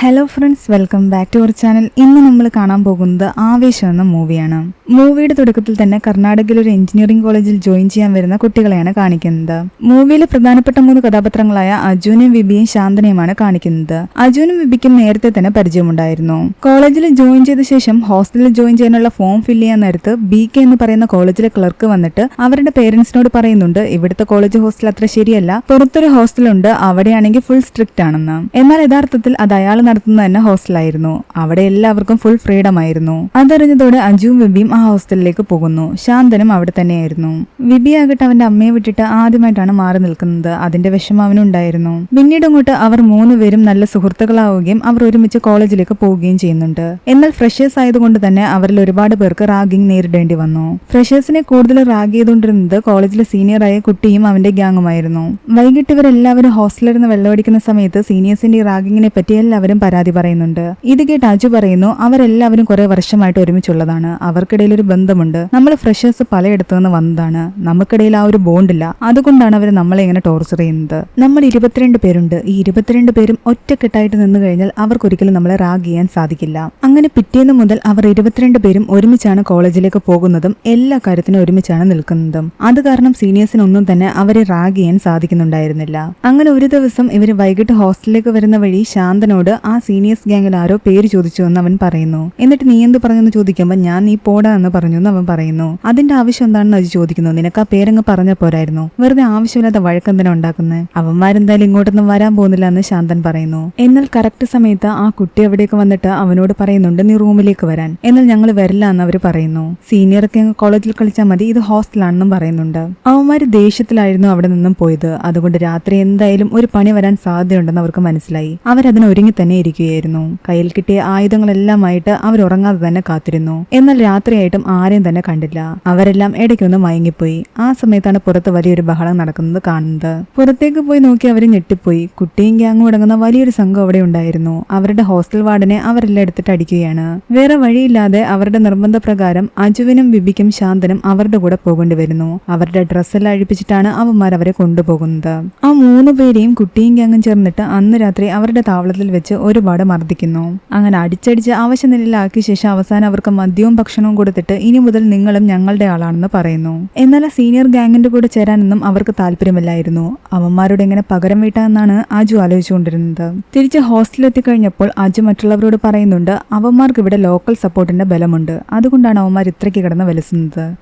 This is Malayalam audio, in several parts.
Hello friends welcome back to our channel ഇന്ന് നമ്മൾ കാണാൻ പോകുന്നത് ആവേശം എന്ന മൂവിയാണ്. മൂവിയുടെ തുടക്കത്തിൽ തന്നെ കർണാടകയിൽ ഒരു എഞ്ചിനീയറിംഗ് കോളേജിൽ ജോയിൻ ചെയ്യാൻ വരുന്ന കുട്ടികളെയാണ് കാണിക്കുന്നത്. മൂവിയിലെ പ്രധാനപ്പെട്ട മൂന്ന് കഥാപാത്രങ്ങളായ അജുനും വിബിയും ശാന്തനയുമാണ് കാണിക്കുന്നത്. അജുനും വിബിക്കും നേരത്തെ തന്നെ പരിചയമുണ്ടായിരുന്നു. കോളേജിൽ ജോയിൻ ചെയ്ത ശേഷം ഹോസ്റ്റലിൽ ജോയിൻ ചെയ്യാനുള്ള ഫോം ഫില്ല് ചെയ്യാൻ നേരത്ത് ബി കെ എന്ന് പറയുന്ന കോളേജിലെ ക്ലർക്ക് വന്നിട്ട് അവരുടെ പേരൻസിനോട് പറയുന്നുണ്ട് ഇവിടുത്തെ കോളേജ് ഹോസ്റ്റൽ അത്ര ശരിയല്ല. പുറത്തൊരു ഹോസ്റ്റലുണ്ട് അവിടെയാണെങ്കിൽ ഫുൾ സ്ട്രിക്റ്റ് ആണെന്ന്. എന്നാൽ യഥാർത്ഥത്തിൽ അത് അയാൾ നടത്തുന്നത് തന്നെ ഹോസ്റ്റലായിരുന്നു. അവിടെ എല്ലാവർക്കും ഫുൾ ഫ്രീഡം ആയിരുന്നു. അതറിഞ്ഞതോടെ അജുവും വിബിയും ആ ഹോസ്റ്റലിലേക്ക് പോകുന്നു. ശാന്തനും അവിടെ തന്നെയായിരുന്നു. വിബി ആകട്ടെ അവന്റെ അമ്മയെ വിട്ടിട്ട് ആദ്യമായിട്ടാണ് മാറി നിൽക്കുന്നത്. അതിന്റെ വിഷമം അവനുണ്ടായിരുന്നു. പിന്നീട് അങ്ങോട്ട് അവർ മൂന്നുപേരും നല്ല സുഹൃത്തുക്കളാവുകയും അവർ ഒരുമിച്ച് കോളേജിലേക്ക് പോവുകയും ചെയ്യുന്നുണ്ട്. എന്നാൽ ഫ്രഷേഴ്സ് ആയതുകൊണ്ട് തന്നെ അവരിൽ ഒരുപാട് പേർക്ക് റാഗിംഗ് നേരിടേണ്ടി വന്നു. ഫ്രഷേഴ്സിനെ കൂടുതൽ റാഗ് ചെയ്തുകൊണ്ടിരുന്നത് കോളേജിലെ സീനിയറായ കുട്ടിയും അവന്റെ ഗ്യാങ്ങുമായിരുന്നു വൈകിട്ട് ഇവരെല്ലാവരും ഹോസ്റ്റലിൽ നിന്ന് വെള്ളമടിക്കുന്ന സമയത്ത് സീനിയേഴ്സിന്റെ റാഗിങ്ങിനെ പറ്റി എല്ലാവരും പരാതി പറയുന്നുണ്ട്. ഇത് കേട്ട് അജു പറയുന്നു അവരെല്ലാവരും കുറെ വർഷമായിട്ട് ഒരുമിച്ചുള്ളതാണ്. അവർക്കിടയിൽ ഒരു ബന്ധമുണ്ട്. നമ്മൾ ഫ്രഷേഴ്സ് പലയിടത്തു നിന്ന് വന്നതാണ്. നമുക്കിടയിൽ ആ ഒരു ബോണ്ടില്ല അതുകൊണ്ടാണ് അവർ നമ്മളെ ഇങ്ങനെ ടോർച്ചർ ചെയ്യുന്നത്. നമ്മൾ ഇരുപത്തിരണ്ട് പേരുണ്ട്. ഈ ഇരുപത്തിരണ്ട് പേരും ഒറ്റക്കെട്ടായിട്ട് നിന്നു കഴിഞ്ഞാൽ അവർക്കൊരിക്കലും നമ്മളെ റാഗ് ചെയ്യാൻ സാധിക്കില്ല. അങ്ങനെ പിറ്റേന്ന് മുതൽ അവർ ഇരുപത്തിരണ്ട് പേരും ഒരുമിച്ചാണ് കോളേജിലേക്ക് പോകുന്നതും എല്ലാ കാര്യത്തിനും ഒരുമിച്ചാണ് നിൽക്കുന്നതും. അത് കാരണം സീനിയേഴ്സിനൊന്നും തന്നെ അവരെ റാഗ് ചെയ്യാൻ സാധിക്കുന്നുണ്ടായിരുന്നില്ല. അങ്ങനെ ഒരു ദിവസം ഇവർ വൈകിട്ട് ഹോസ്റ്റലിലേക്ക് വരുന്ന വഴി ശാന്തനോട് ആ സീനിയേഴ്സ് ഗ്യാങ്ങിൽ ആരോ പേര് ചോദിച്ചു എന്ന് അവൻ പറയുന്നു. എന്നിട്ട് നീ എന്ത് പറഞ്ഞെന്ന് ചോദിക്കുമ്പോൾ ഞാൻ നീ പോടാ എന്ന് പറഞ്ഞു എന്ന് അവൻ പറയുന്നു. അതിന്റെ ആവശ്യം എന്താണെന്ന് അത് ചോദിക്കുന്നു. നിനക്ക് ആ പേരങ്ങ് പറഞ്ഞ പോരായിരുന്നു. വെറുതെ ആവശ്യമില്ലാത്ത വഴക്കെന്തിനാ ഉണ്ടാക്കുന്നത് അവന്മാരെന്തായാലും ഇങ്ങോട്ടൊന്നും വരാൻ പോകുന്നില്ല എന്ന് ശാന്തൻ പറയുന്നു. എന്നാൽ കറക്റ്റ് സമയത്ത് ആ കുട്ടി അവിടേക്ക് വന്നിട്ട് അവനോട് പറയുന്നുണ്ട് നീ റൂമിലേക്ക് വരാൻ. എന്നാൽ ഞങ്ങൾ വരില്ല എന്ന് അവർ പറയുന്നു. സീനിയറൊക്കെ കോളേജിൽ കളിച്ചാൽ മതി. ഇത് ഹോസ്റ്റലാണെന്നും പറയുന്നുണ്ട്. അവന്മാര് ദേഷ്യത്തിലായിരുന്നു അവിടെ നിന്നും പോയത്. അതുകൊണ്ട് രാത്രി എന്തായാലും ഒരു പണി വരാൻ സാധ്യതയുണ്ടെന്ന് അവർക്ക് മനസ്സിലായി. അവരതിന് ഒരുങ്ങി തന്നെ ഇരിക്കുകയായിരുന്നു. കയ്യിൽ കിട്ടിയ ആയുധങ്ങളെല്ലാമായിട്ട് അവർ ഉറങ്ങാതെ തന്നെ കാത്തിരുന്നു. എന്നാൽ രാത്രിയായിട്ടും ആരെയും തന്നെ കണ്ടില്ല. അവരെല്ലാം ഇടയ്ക്കൊന്ന് മയങ്ങിപ്പോയി. ആ സമയത്താണ് പുറത്ത് വലിയൊരു ബഹളം നടക്കുന്നത് കാണുന്നത്. പുറത്തേക്ക് പോയി നോക്കി അവർ ഞെട്ടിപ്പോയി. കുട്ടിയും ഗ്യാങ്ങും അടങ്ങുന്ന വലിയൊരു സംഘം അവിടെ ഉണ്ടായിരുന്നു. അവരുടെ ഹോസ്റ്റൽ വാർഡിനെ അവരെല്ലാം എടുത്തിട്ട് അടിക്കുകയാണ്. വേറെ വഴിയില്ലാതെ അവരുടെ നിർബന്ധപ്രകാരം അജുവിനും ബിബിക്കും ശാന്തനും അവരുടെ കൂടെ പോകേണ്ടി വരുന്നു. അവരുടെ ഡ്രസ്സെല്ലാം അഴിപ്പിച്ചിട്ടാണ് അവന്മാർ അവരെ കൊണ്ടുപോകുന്നത്. ആ മൂന്ന് പേരെയും കുട്ടിയും ഗ്യാങ്ങും ചേർന്നിട്ട് അന്ന് രാത്രി അവരുടെ താവളത്തിൽ വെച്ച് ഒരുപാട് മർദ്ദിക്കുന്നു. അങ്ങനെ അടിച്ചടിച്ച് ആവശ്യനിലയിലാക്കിയ ശേഷം അവസാനം അവർക്ക് മദ്യവും ഭക്ഷണവും കൊടുത്തിട്ട് ഇനി മുതൽ നിങ്ങളും ഞങ്ങളുടെ ആളാണെന്ന് പറയുന്നു. എന്നാൽ സീനിയർ ഗാങ്ങിന്റെ കൂടെ ചേരാനൊന്നും അവർക്ക് താല്പര്യമില്ലായിരുന്നു. അവന്മാരോട് എങ്ങനെ പകരം വീട്ടാമെന്നാണ് അജു ആലോചിച്ചുകൊണ്ടിരുന്നത്. തിരിച്ച് ഹോസ്റ്റലിൽ കഴിഞ്ഞപ്പോൾ അജു മറ്റുള്ളവരോട് പറയുന്നുണ്ട് അവന്മാർക്ക് ഇവിടെ ലോക്കൽ സപ്പോർട്ടിന്റെ ബലമുണ്ട്. അതുകൊണ്ടാണ് അവന്മാർ ഇത്രയ്ക്ക് കിടന്ന്